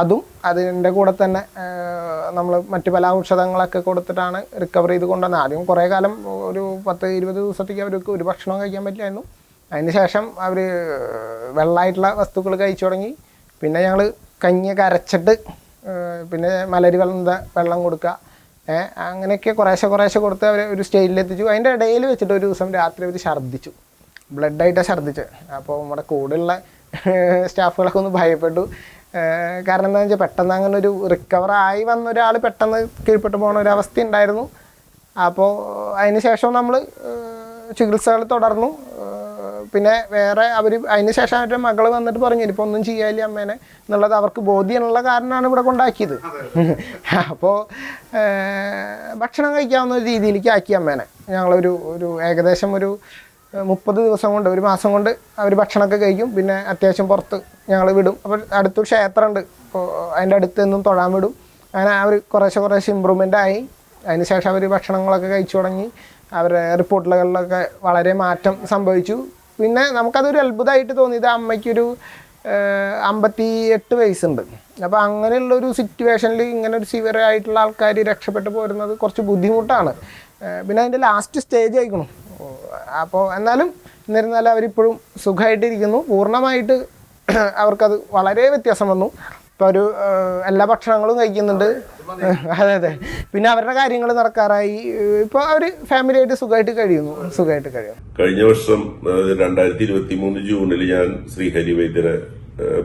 അതും അതിന്റെ കൂടെ തന്നെ നമ്മൾ മറ്റ് പല ഔഷധങ്ങളൊക്കെ കൊടുത്തിട്ടാണ് റിക്കവർ ചെയ്ത് കൊണ്ടുവന്നത്. ആദ്യം കുറേ കാലം ഒരു പത്ത് ഇരുപത് ദിവസത്തേക്ക് അവർക്ക് ഒരു ഭക്ഷണവും കഴിക്കാൻ പറ്റില്ലായിരുന്നു. അതിന് ശേഷം അവർ വെള്ളമായിട്ടുള്ള വസ്തുക്കൾ കഴിച്ചു തുടങ്ങി. പിന്നെ ഞങ്ങൾ കഞ്ഞിയൊക്കെ അരച്ചിട്ട് പിന്നെ മലരി വെള്ളം വെള്ളം കൊടുക്കുക. അങ്ങനെയൊക്കെ കുറേശ്ശെ കുറേശ്ശെ കൊടുത്ത് അവർ ഒരു സ്റ്റേജിലെത്തിച്ചു അതിന്റെ ഇടയിൽ വെച്ചിട്ട് ഒരു ദിവസം രാത്രി അവർ ഛർദ്ദിച്ചു. ബ്ലഡായിട്ടാണ് ഛർദ്ദിച്ചത്. അപ്പോൾ നമ്മുടെ കൂടെയുള്ള സ്റ്റാഫുകളൊക്കെ ഒന്ന് ഭയപ്പെട്ടു. കാരണം എന്താണെന്ന് വെച്ചാൽ പെട്ടെന്ന് അങ്ങനെ ഒരു റിക്കവർ ആയി വന്ന ഒരാൾ പെട്ടെന്ന് കീഴ്പ്പെട്ടു പോകുന്ന ഒരു അവസ്ഥ ഉണ്ടായിരുന്നു അപ്പോൾ അതിന് ശേഷം നമ്മൾ ചികിത്സകൾ തുടർന്നു. പിന്നെ വേറെ അവർ അതിന് ശേഷം അവരുടെ മകൾ വന്നിട്ട് പറഞ്ഞു ഇനിയിപ്പോൾ ഒന്നും ചെയ്യാനില്ല അമ്മേനെ എന്നുള്ളത് അവർക്ക് ബോധ്യമുള്ള കാരണമാണ് ഇവിടെ കൊണ്ടാക്കിയത്. അപ്പോൾ ഭക്ഷണം കഴിക്കാവുന്ന ഒരു രീതിയിലേക്ക് ആക്കി അമ്മേനെ. ഞങ്ങളൊരു ഒരു ഏകദേശം ഒരു മുപ്പത് ദിവസം കൊണ്ട് ഒരു മാസം കൊണ്ട് അവർ ഭക്ഷണമൊക്കെ കഴിക്കും. പിന്നെ അത്യാവശ്യം പുറത്ത് ഞങ്ങൾ വിടും. അപ്പോൾ അടുത്തൊരു ക്ഷേത്രമുണ്ട്. അപ്പോൾ അതിന്റെ അടുത്ത് നിന്നും തൊഴാൻ വിടും. അങ്ങനെ അവർ കുറേശ്ശെ കുറേശ്ശെ ഇമ്പ്രൂവ്മെന്റ് ആയി. അതിന് ശേഷം അവർ ഭക്ഷണങ്ങളൊക്കെ കഴിച്ചു തുടങ്ങി. അവരെ റിപ്പോർട്ടുകളിലൊക്കെ വളരെ മാറ്റം സംഭവിച്ചു. പിന്നെ നമുക്കതൊരു അത്ഭുതമായിട്ട് തോന്നിയത് അമ്മയ്ക്കൊരു അമ്പത്തി എട്ട് വയസ്സുണ്ട്. അപ്പോൾ അങ്ങനെയുള്ള ഒരു സിറ്റുവേഷനിൽ ഇങ്ങനെ ഒരു സിവിയർ ആയിട്ടുള്ള ആൾക്കാർ രക്ഷപ്പെട്ടു പോരുന്നത് കുറച്ച് ബുദ്ധിമുട്ടാണ്. പിന്നെ അതിന്റെ ലാസ്റ്റ് സ്റ്റേജ് ആയിക്കണം. അപ്പോൾ എന്നാലും എന്നിരുന്നാലും അവരിപ്പോഴും സുഖമായിട്ടിരിക്കുന്നു പൂർണമായിട്ട് അവർക്കത് വളരെ വ്യത്യാസം വന്നു. ഇപ്പോൾ ഒരു എല്ലാ ഭക്ഷണങ്ങളും കഴിക്കുന്നുണ്ട്. അതെ അതെ. പിന്നെ അവരുടെ കാര്യങ്ങൾ നടക്കാറായി ഇപ്പോൾ അവർ ഫാമിലിയായിട്ട് സുഖമായിട്ട് കഴിയുന്നു. സുഖമായിട്ട് കഴിയുന്നു. കഴിഞ്ഞ വർഷം രണ്ടായിരത്തി ഇരുപത്തി മൂന്ന് ജൂണിൽ ഞാൻ ശ്രീഹരി വൈദ്യരെ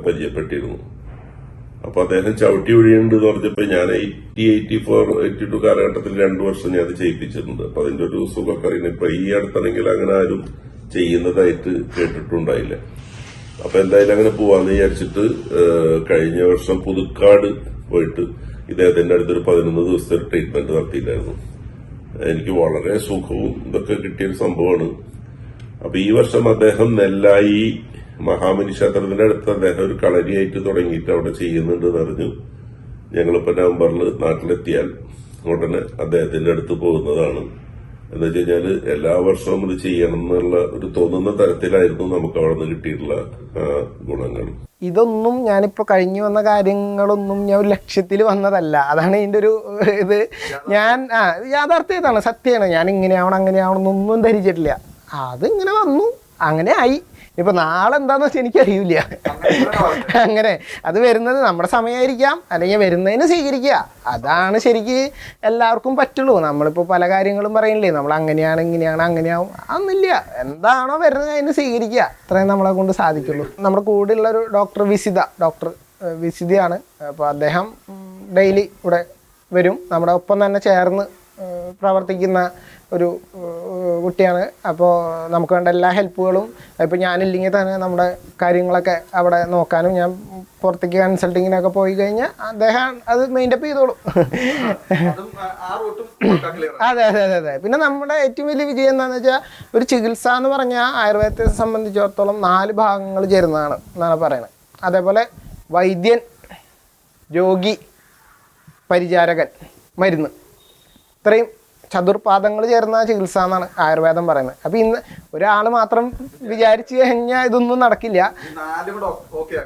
പരിചയപ്പെട്ടിരുന്നു. അപ്പൊ അദ്ദേഹം ചവിട്ടി ഒഴിയുണ്ട് എന്ന് പറഞ്ഞപ്പോ ഞാൻ eighty eighty four eighty two കാലഘട്ടത്തിൽ രണ്ടു വർഷം ഞാൻ അത് ചെയ്യിപ്പിച്ചിട്ടുണ്ട്. അപ്പൊ അതിന്റെ ഒരു സുഖമൊക്കെ അറിയുന്നത് ഇപ്പൊ ഈ അടുത്താണെങ്കിൽ അങ്ങനെ ആരും ചെയ്യുന്നതായിട്ട് കേട്ടിട്ടുണ്ടായില്ല. അപ്പൊ എന്തായാലും അങ്ങനെ പോവാന്ന് വിചാരിച്ചിട്ട് കഴിഞ്ഞ വർഷം പുതുക്കാട് പോയിട്ട് ഇദ്ദേഹത്തിന്റെ അടുത്തൊരു പതിനൊന്ന് ദിവസത്തെ ട്രീറ്റ്മെന്റ് നടത്തിയില്ലായിരുന്നു. എനിക്ക് വളരെ സുഖവും ഇതൊക്കെ കിട്ടിയൊരു സംഭവമാണ്. അപ്പൊ ഈ വർഷം അദ്ദേഹം നെല്ലായി മഹാമനി ക്ഷേത്രത്തിന്റെ അടുത്ത് അദ്ദേഹം ഒരു കളരിയായിട്ട് തുടങ്ങിയിട്ട് അവിടെ ചെയ്യുന്നുണ്ട് എന്ന് അറിഞ്ഞു. ഞങ്ങളിപ്പോ നവംബറിൽ നാട്ടിലെത്തിയാൽ ഉടനെ അദ്ദേഹത്തിന്റെ അടുത്ത് പോകുന്നതാണ്. എന്ന് വെച്ച് കഴിഞ്ഞാൽ എല്ലാ വർഷവും ഇത് ചെയ്യണം എന്നുള്ള ഒരു തോന്നുന്ന തരത്തിലായിരുന്നു നമുക്ക് അവിടെ നിന്ന് കിട്ടിയിട്ടുള്ള ഗുണങ്ങൾ. ഇതൊന്നും ഞാനിപ്പോൾ കഴിഞ്ഞു വന്ന കാര്യങ്ങളൊന്നും ഞാൻ ലക്ഷ്യത്തിൽ വന്നതല്ല. അതാണ് ഇതിന്റെ ഒരു ഇത്. ഞാൻ ആ യാഥാർത്ഥ്യതാണ് സത്യമാണ്. ഞാൻ ഇങ്ങനെയാവണം അങ്ങനെയാവണം എന്നൊന്നും ധരിച്ചിട്ടില്ല. അതിങ്ങനെ വന്നു. അങ്ങനെ ആയി. ഇപ്പൊ നാളെ എന്താന്ന് വെച്ചാൽ എനിക്കറിയില്ല. അങ്ങനെ അത് വരുന്നത് നമ്മുടെ സമയമായിരിക്കാം അല്ലെങ്കിൽ വരുന്നതിന് സ്വീകരിക്കുക. അതാണ് ശരിക്ക് എല്ലാവർക്കും പറ്റുള്ളൂ. നമ്മളിപ്പോൾ പല കാര്യങ്ങളും പറയില്ലേ? നമ്മൾ അങ്ങനെയാണ് ഇങ്ങനെയാണ് അങ്ങനെയാവും. അതൊന്നുമില്ല. എന്താണോ വരുന്നത് അതിന് സ്വീകരിക്കുക. അത്രയും നമ്മളെ കൊണ്ട് സാധിക്കുള്ളൂ. നമ്മുടെ കൂടെയുള്ള ഒരു ഡോക്ടർ വിസിത ഡോക്ടർ വിസിതയാണ് അപ്പോൾ അദ്ദേഹം ഡെയിലി ഇവിടെ വരും. നമ്മുടെ ഒപ്പം തന്നെ ചേർന്ന് പ്രവർത്തിക്കുന്ന ഒരു കുട്ടിയാണ്. അപ്പോൾ നമുക്ക് വേണ്ട എല്ലാ ഹെൽപ്പുകളും ഇപ്പോൾ ഞാനില്ലെങ്കിൽ തന്നെ നമ്മുടെ കാര്യങ്ങളൊക്കെ അവിടെ നോക്കാനും ഞാൻ പുറത്തേക്ക് കൺസൾട്ടിങ്ങിനൊക്കെ പോയി കഴിഞ്ഞാൽ അദ്ദേഹം അത് മെയിന്റപ്പ് ചെയ്തോളും. അതും അതെ അതെ അതെ പിന്നെ നമ്മുടെ ഏറ്റവും വലിയ വിജയം എന്താണെന്ന് വെച്ചാൽ ഒരു ചികിത്സ എന്ന് പറഞ്ഞാൽ ആയുർവേദത്തെ സംബന്ധിച്ചിടത്തോളം നാല് ഭാഗങ്ങൾ ചേരുന്നതാണ് എന്നാണ് പറയുന്നത്. അതേപോലെ വൈദ്യൻ രോഗി പരിചാരകൻ മരുന്ന്. ഇത്രയും ചതുർപാദങ്ങൾ ചേർന്ന ചികിത്സ എന്നാണ് ആയുർവേദം പറയുന്നത്. അപ്പം ഇന്ന് ഒരാൾ മാത്രം വിചാരിച്ചു കഴിഞ്ഞാൽ ഇതൊന്നും നടക്കില്ല.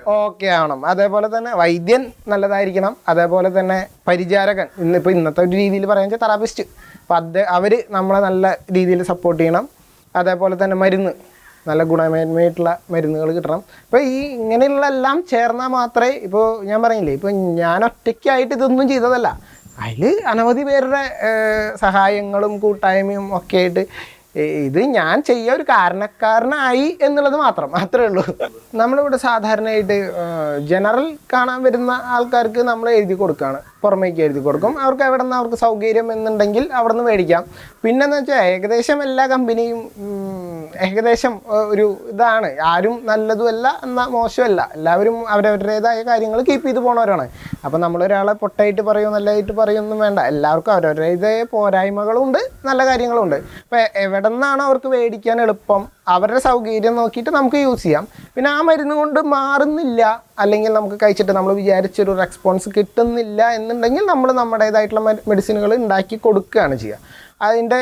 ഓക്കെ ആവണം അതേപോലെ തന്നെ വൈദ്യൻ നല്ലതായിരിക്കണം. അതേപോലെ തന്നെ പരിചാരകൻ. ഇന്നിപ്പോൾ ഇന്നത്തെ ഒരു രീതിയിൽ പറയാൻ തെറാപ്പിസ്റ്റ്. അപ്പം അത് അവർ നമ്മളെ നല്ല രീതിയിൽ സപ്പോർട്ട് ചെയ്യണം. അതേപോലെ തന്നെ മരുന്ന്. നല്ല ഗുണമേന്മയായിട്ടുള്ള മരുന്നുകൾ കിട്ടണം. അപ്പോൾ ഈ ഇങ്ങനെയുള്ള എല്ലാം ചേർന്നാൽ മാത്രമേ ഇപ്പോൾ ഞാൻ പറയില്ലേ ഇപ്പോൾ ഞാൻ ഒറ്റയ്ക്കായിട്ട് ഇതൊന്നും ചെയ്തതല്ല. അതിൽ അനവധി പേരുടെ സഹായങ്ങളും കൂട്ടായ്മയും ഒക്കെ ആയിട്ട് ഇത് ഞാൻ ചെയ്യാൻ ഒരു കാരണക്കാരനായി എന്നുള്ളത് മാത്രം അത്രേ ഉള്ളൂ. നമ്മളിവിടെ സാധാരണയായിട്ട് ജനറൽ കാണാൻ വരുന്ന ആൾക്കാർക്ക് നമ്മൾ എഴുതി കൊടുക്കുകയാണ് പുറമേക്ക് എഴുതി കൊടുക്കും. അവർക്ക് എവിടെ നിന്ന് അവർക്ക് സൗകര്യം എന്നുണ്ടെങ്കിൽ അവിടെ നിന്ന് മേടിക്കാം. പിന്നെന്ന് വെച്ചാൽ ഏകദേശം എല്ലാ കമ്പനിയും ഏകദേശം ഒരു ഇതാണ്. ആരും നല്ലതുമല്ല എന്നാൽ മോശമല്ല. എല്ലാവരും അവരവരുടേതായ കാര്യങ്ങൾ കീപ്പ് ചെയ്ത് പോണവരാണ്. അപ്പം നമ്മളൊരാളെ പൊട്ടായിട്ട് പറയും നല്ലതായിട്ട് പറയൊന്നും വേണ്ട. എല്ലാവർക്കും അവരവരുടേതായ പോരായ്മകളുണ്ട് നല്ല കാര്യങ്ങളുണ്ട്. അപ്പം എവിടെ നിന്നാണ് അവർക്ക് മേടിക്കാൻ എളുപ്പം. അവരുടെ സൗകര്യം നോക്കിയിട്ട് നമുക്ക് യൂസ് ചെയ്യാം. പിന്നെ ആ മരുന്ന് കൊണ്ട് മാറുന്നില്ല. അല്ലെങ്കിൽ നമുക്ക് കഴിച്ചിട്ട് നമ്മൾ വിചാരിച്ചൊരു റെസ്പോൺസ് കിട്ടുന്നില്ല എന്നുണ്ടെങ്കിൽ നമ്മൾ നമ്മുടേതായിട്ടുള്ള മെഡിസിനുകൾ ഉണ്ടാക്കി കൊടുക്കുകയാണ് ചെയ്യുക. അതിന്റെ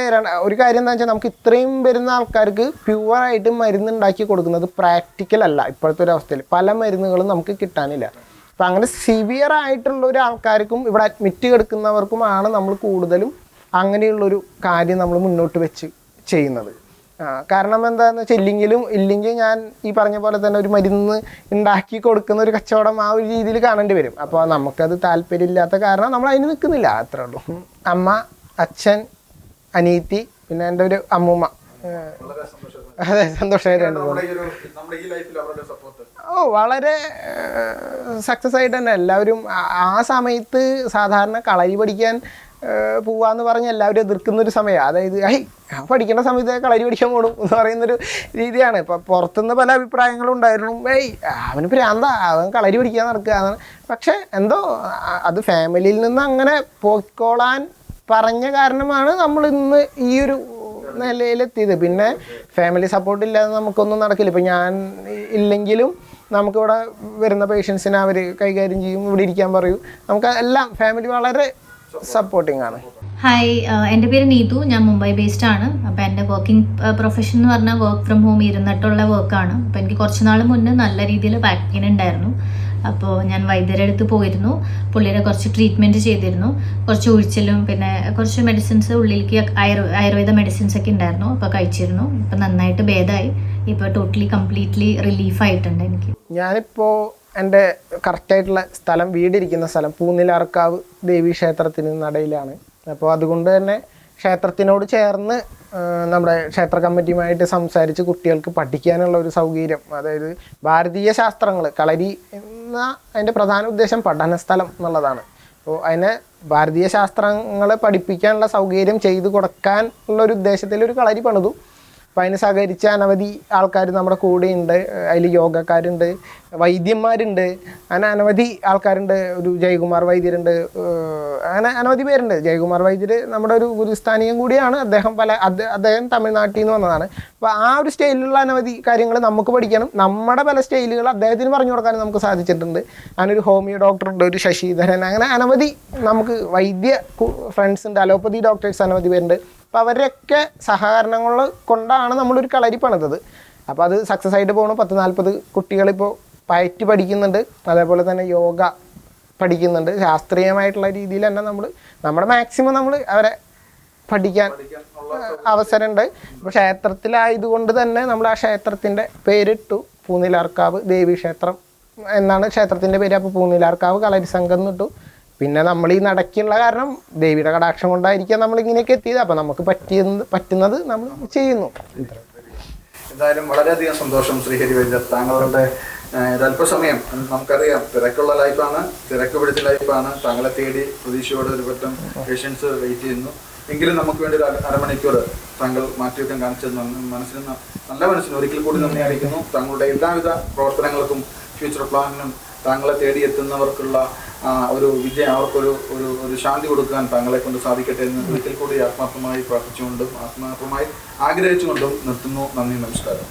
ഒരു കാര്യം എന്താ വെച്ചാൽ നമുക്ക് ഇത്രയും വരുന്ന ആൾക്കാർക്ക് പ്യുവറായിട്ട് മരുന്ന് ഉണ്ടാക്കി കൊടുക്കുന്നത് പ്രാക്ടിക്കൽ അല്ല. ഇപ്പോഴത്തെ ഒരു അവസ്ഥയിൽ പല മരുന്നുകളും നമുക്ക് കിട്ടാനില്ല. അപ്പം അങ്ങനെ സിവിയർ ആയിട്ടുള്ള ഒരു ആൾക്കാർക്കും ഇവിടെ അഡ്മിറ്റ് കിടക്കുന്നവർക്കുമാണ് നമ്മൾ കൂടുതലും അങ്ങനെയുള്ളൊരു കാര്യം നമ്മൾ മുന്നോട്ട് വെച്ച് ചെയ്യുന്നത്. കാരണം എന്താണെന്ന് വെച്ചാൽ ഇല്ലെങ്കിലും ഇല്ലെങ്കിൽ ഞാൻ ഈ പറഞ്ഞ പോലെ തന്നെ ഒരു മരുന്ന് ഉണ്ടാക്കി കൊടുക്കുന്ന ഒരു കച്ചവടം ആ ഒരു രീതിയിൽ കാണേണ്ടി വരും. അപ്പോൾ നമുക്കത് താല്പര്യമില്ലാത്ത കാരണം നമ്മൾ അതിന് നിൽക്കുന്നില്ല അത്രേ ഉള്ളൂ. അമ്മ അച്ഛൻ അനീത്തി പിന്നെ എന്റെ ഒരു അമ്മൂമ്മ. അതെ സന്തോഷമായിട്ടുണ്ട് ഓ വളരെ സക്സസ് ആയിട്ട് തന്നെ എല്ലാവരും ആ- സമയത്ത് സാധാരണ കളരി പഠിക്കാൻ പോവാന്ന് പറഞ്ഞ് എല്ലാവരും എതിർക്കുന്ന ഒരു സമയമാണ് അതായത് ഐ പഠിക്കേണ്ട സമയത്ത് കളരി പഠിക്കാൻ പോകണം എന്ന് പറയുന്നൊരു രീതിയാണ്. ഇപ്പം പുറത്തുനിന്ന് പല അഭിപ്രായങ്ങളും ഉണ്ടായിരുന്നു. ഏയ് അവന് പ്രാന്താ അവൻ കളരി പഠിക്കാൻ നടക്കുക എന്നാണ്. പക്ഷേ എന്തോ അത് ഫാമിലിയിൽ നിന്ന് അങ്ങനെ പോയിക്കോളാൻ പറഞ്ഞ കാരണമാണ് നമ്മൾ ഇന്ന് ഈ ഒരു നിലയിലെത്തിയത്. പിന്നെ ഫാമിലി സപ്പോർട്ട് ഇല്ലാതെ നമുക്കൊന്നും നടക്കില്ല. ഇപ്പം ഞാൻ ഇല്ലെങ്കിലും നമുക്കിവിടെ വരുന്ന പേഷ്യൻസിനെ അവർ കൈകാര്യം ചെയ്യും ഇവിടെ ഇരിക്കാൻ പറയും. നമുക്ക് എല്ലാം ഫാമിലി വളരെ സപ്പോർട്ടിങ് ആണ്. ഹായ് എന്റെ പേര് നീതു. ഞാൻ മുംബൈ ബേസ്ഡ് ആണ്. അപ്പോൾ എന്റെ വർക്കിംഗ് പ്രൊഫഷൻ എന്ന് പറഞ്ഞാൽ വർക്ക് ഫ്രം ഹോം ഇരുന്നിട്ടുള്ള വർക്കാണ് അപ്പോൾ എനിക്ക് കുറച്ച് നാൾ മുന്നേ നല്ല രീതിയിൽ ബാക്ക് പെയിൻ ഉണ്ടായിരുന്നു. അപ്പോൾ ഞാൻ വൈദ്യരുടെ അടുത്ത് പോയിരുന്നു. പുള്ളിയുടെ കുറച്ച് ട്രീറ്റ്മെന്റ് ചെയ്തിരുന്നു. കുറച്ച് ഒഴിച്ചിലും പിന്നെ കുറച്ച് മെഡിസിൻസ് ഉള്ളിലേക്ക് ആയുർ ആയുർവേദ മെഡിസിൻസ് ഒക്കെ ഉണ്ടായിരുന്നു. അപ്പോൾ കഴിച്ചിരുന്നു. ഇപ്പോൾ നന്നായിട്ട് ഭേദമായി ഇപ്പോൾ ടോട്ടലി കംപ്ലീറ്റ്ലി റിലീഫായിട്ടുണ്ട് എനിക്ക്. ഞാനിപ്പോൾ എന്റെ കറക്റ്റായിട്ടുള്ള സ്ഥലം വീടിരിക്കുന്ന സ്ഥലം പൂനിലാർക്കാവ് ദേവി ക്ഷേത്രത്തിന് നടയിലാണ്. അപ്പോൾ അതുകൊണ്ട് തന്നെ ക്ഷേത്രത്തിനോട് ചേർന്ന് നമ്മുടെ ക്ഷേത്ര കമ്മിറ്റിയുമായിട്ട് സംസാരിച്ച് കുട്ടികൾക്ക് പഠിക്കാനുള്ള ഒരു സൗകര്യം അതായത് ഭാരതീയ ശാസ്ത്രങ്ങൾ കളരി എന്ന അതിന്റെ പ്രധാന ഉദ്ദേശം പഠന സ്ഥലം എന്നുള്ളതാണ്. അപ്പോൾ അതിനെ ഭാരതീയ ശാസ്ത്രങ്ങൾ പഠിപ്പിക്കാനുള്ള സൗകര്യം ചെയ്തു കൊടുക്കാൻ ഉള്ള ഒരു ഉദ്ദേശത്തിൽ ഒരു കളരി പണിതു. അപ്പം അതിന് സഹകരിച്ച അനവധി ആൾക്കാർ നമ്മുടെ കൂടെയുണ്ട് അതിൽ യോഗക്കാരുണ്ട് വൈദ്യന്മാരുണ്ട്. അങ്ങനെ അനവധി ആൾക്കാരുണ്ട്. ഒരു ജയകുമാർ വൈദ്യരുണ്ട്. അങ്ങനെ അനവധി പേരുണ്ട്. ജയകുമാർ വൈദ്യർ നമ്മുടെ ഒരു ഗുരുസ്ഥാനീയം കൂടിയാണ്. അദ്ദേഹം പല അദ്ദേഹം തമിഴ്നാട്ടിൽ നിന്ന് വന്നതാണ്. അപ്പോൾ ആ ഒരു സ്റ്റൈലിലുള്ള അനവധി കാര്യങ്ങൾ നമുക്ക് പഠിക്കണം. നമ്മുടെ പല സ്റ്റൈലുകൾ അദ്ദേഹത്തിന് പറഞ്ഞു കൊടുക്കാൻ നമുക്ക് സാധിച്ചിട്ടുണ്ട്. അങ്ങനെ ഒരു ഹോമിയോ ഡോക്ടറുണ്ട് ഒരു ശശിധരൻ അങ്ങനെ അനവധി നമുക്ക് വൈദ്യ ഫ്രണ്ട്സ് ഉണ്ട്. അലോപ്പതി ഡോക്ടേഴ്സ് അനവധി പേരുണ്ട്. അപ്പോൾ അവരുടെയൊക്കെ സഹകരണങ്ങൾ കൊണ്ടാണ് നമ്മളൊരു കളരി പണിതത്. അപ്പോൾ അത് സക്സസ് ആയിട്ട് പോകണം പത്ത് നാൽപ്പത് കുട്ടികളിപ്പോൾ പയറ്റ് പഠിക്കുന്നുണ്ട്. അതേപോലെ തന്നെ യോഗ പഠിക്കുന്നുണ്ട്. ശാസ്ത്രീയമായിട്ടുള്ള രീതിയിൽ തന്നെ നമ്മൾ നമ്മുടെ മാക്സിമം നമ്മൾ അവരെ പഠിക്കാൻ അവസരമുണ്ട്. ഇപ്പോൾ ക്ഷേത്രത്തിലായതുകൊണ്ട് തന്നെ നമ്മൾ ആ ക്ഷേത്രത്തിന്റെ പേരിട്ടു. പൂനിലാർക്കാവ് ദേവീക്ഷേത്രം എന്നാണ് ക്ഷേത്രത്തിന്റെ പേര്. അപ്പോൾ പൂനിലാർക്കാവ് കളരി സംഘം എന്നിട്ടു. പിന്നെ നമ്മൾ ഈ നടക്കുള്ള കാരണം ദേവിയുടെ കടാക്ഷം കൊണ്ടായിരിക്കാം നമ്മൾ ഇങ്ങനെയൊക്കെ എത്തിയത്. അപ്പം നമുക്ക് പറ്റിയത് പറ്റുന്നത് നമ്മൾ ചെയ്യുന്നു. എന്തായാലും വളരെയധികം സന്തോഷം ശ്രീഹരി വൈദ്യർ. താങ്കളുടെ അല്പസമയം നമുക്കറിയാം തിരക്കുള്ള ലൈഫാണ് തിരക്ക് പിടിച്ച ലൈഫാണ്. താങ്കളെ തേടി പ്രതീക്ഷയോടെ ഒരു പറ്റം പേഷ്യൻസ് വെയിറ്റ് ചെയ്യുന്നു. എങ്കിലും നമുക്ക് വേണ്ടി ഒരു അര- അരമണിക്കൂർ താങ്കൾ മാറ്റിവെക്കാൻ കാണിച്ചത് മനസ്സിന് നല്ല മനസ്സിന് ഒരിക്കൽ കൂടി നന്ദി അറിയിക്കുന്നു. താങ്കളുടെ എല്ലാവിധ പ്രവർത്തനങ്ങൾക്കും ഫ്യൂച്ചർ പ്ലാനിനും താങ്കളെ തേടിയെത്തുന്നവർക്കുള്ള എത്തുന്നവർക്കുള്ള ഒരു വിജയം അവർക്കൊരു ഒരു ഒരു ശാന്തി കൊടുക്കാൻ താങ്കളെ കൊണ്ട് സാധിക്കട്ടെ എന്ന് ഒരിക്കൽ കൂടി ആത്മാർത്ഥമായി പ്രാർത്ഥിച്ചുകൊണ്ടും ആത്മാർത്ഥമായി ആഗ്രഹിച്ചുകൊണ്ടും നിർത്തുന്നു. നന്ദി നമസ്കാരം.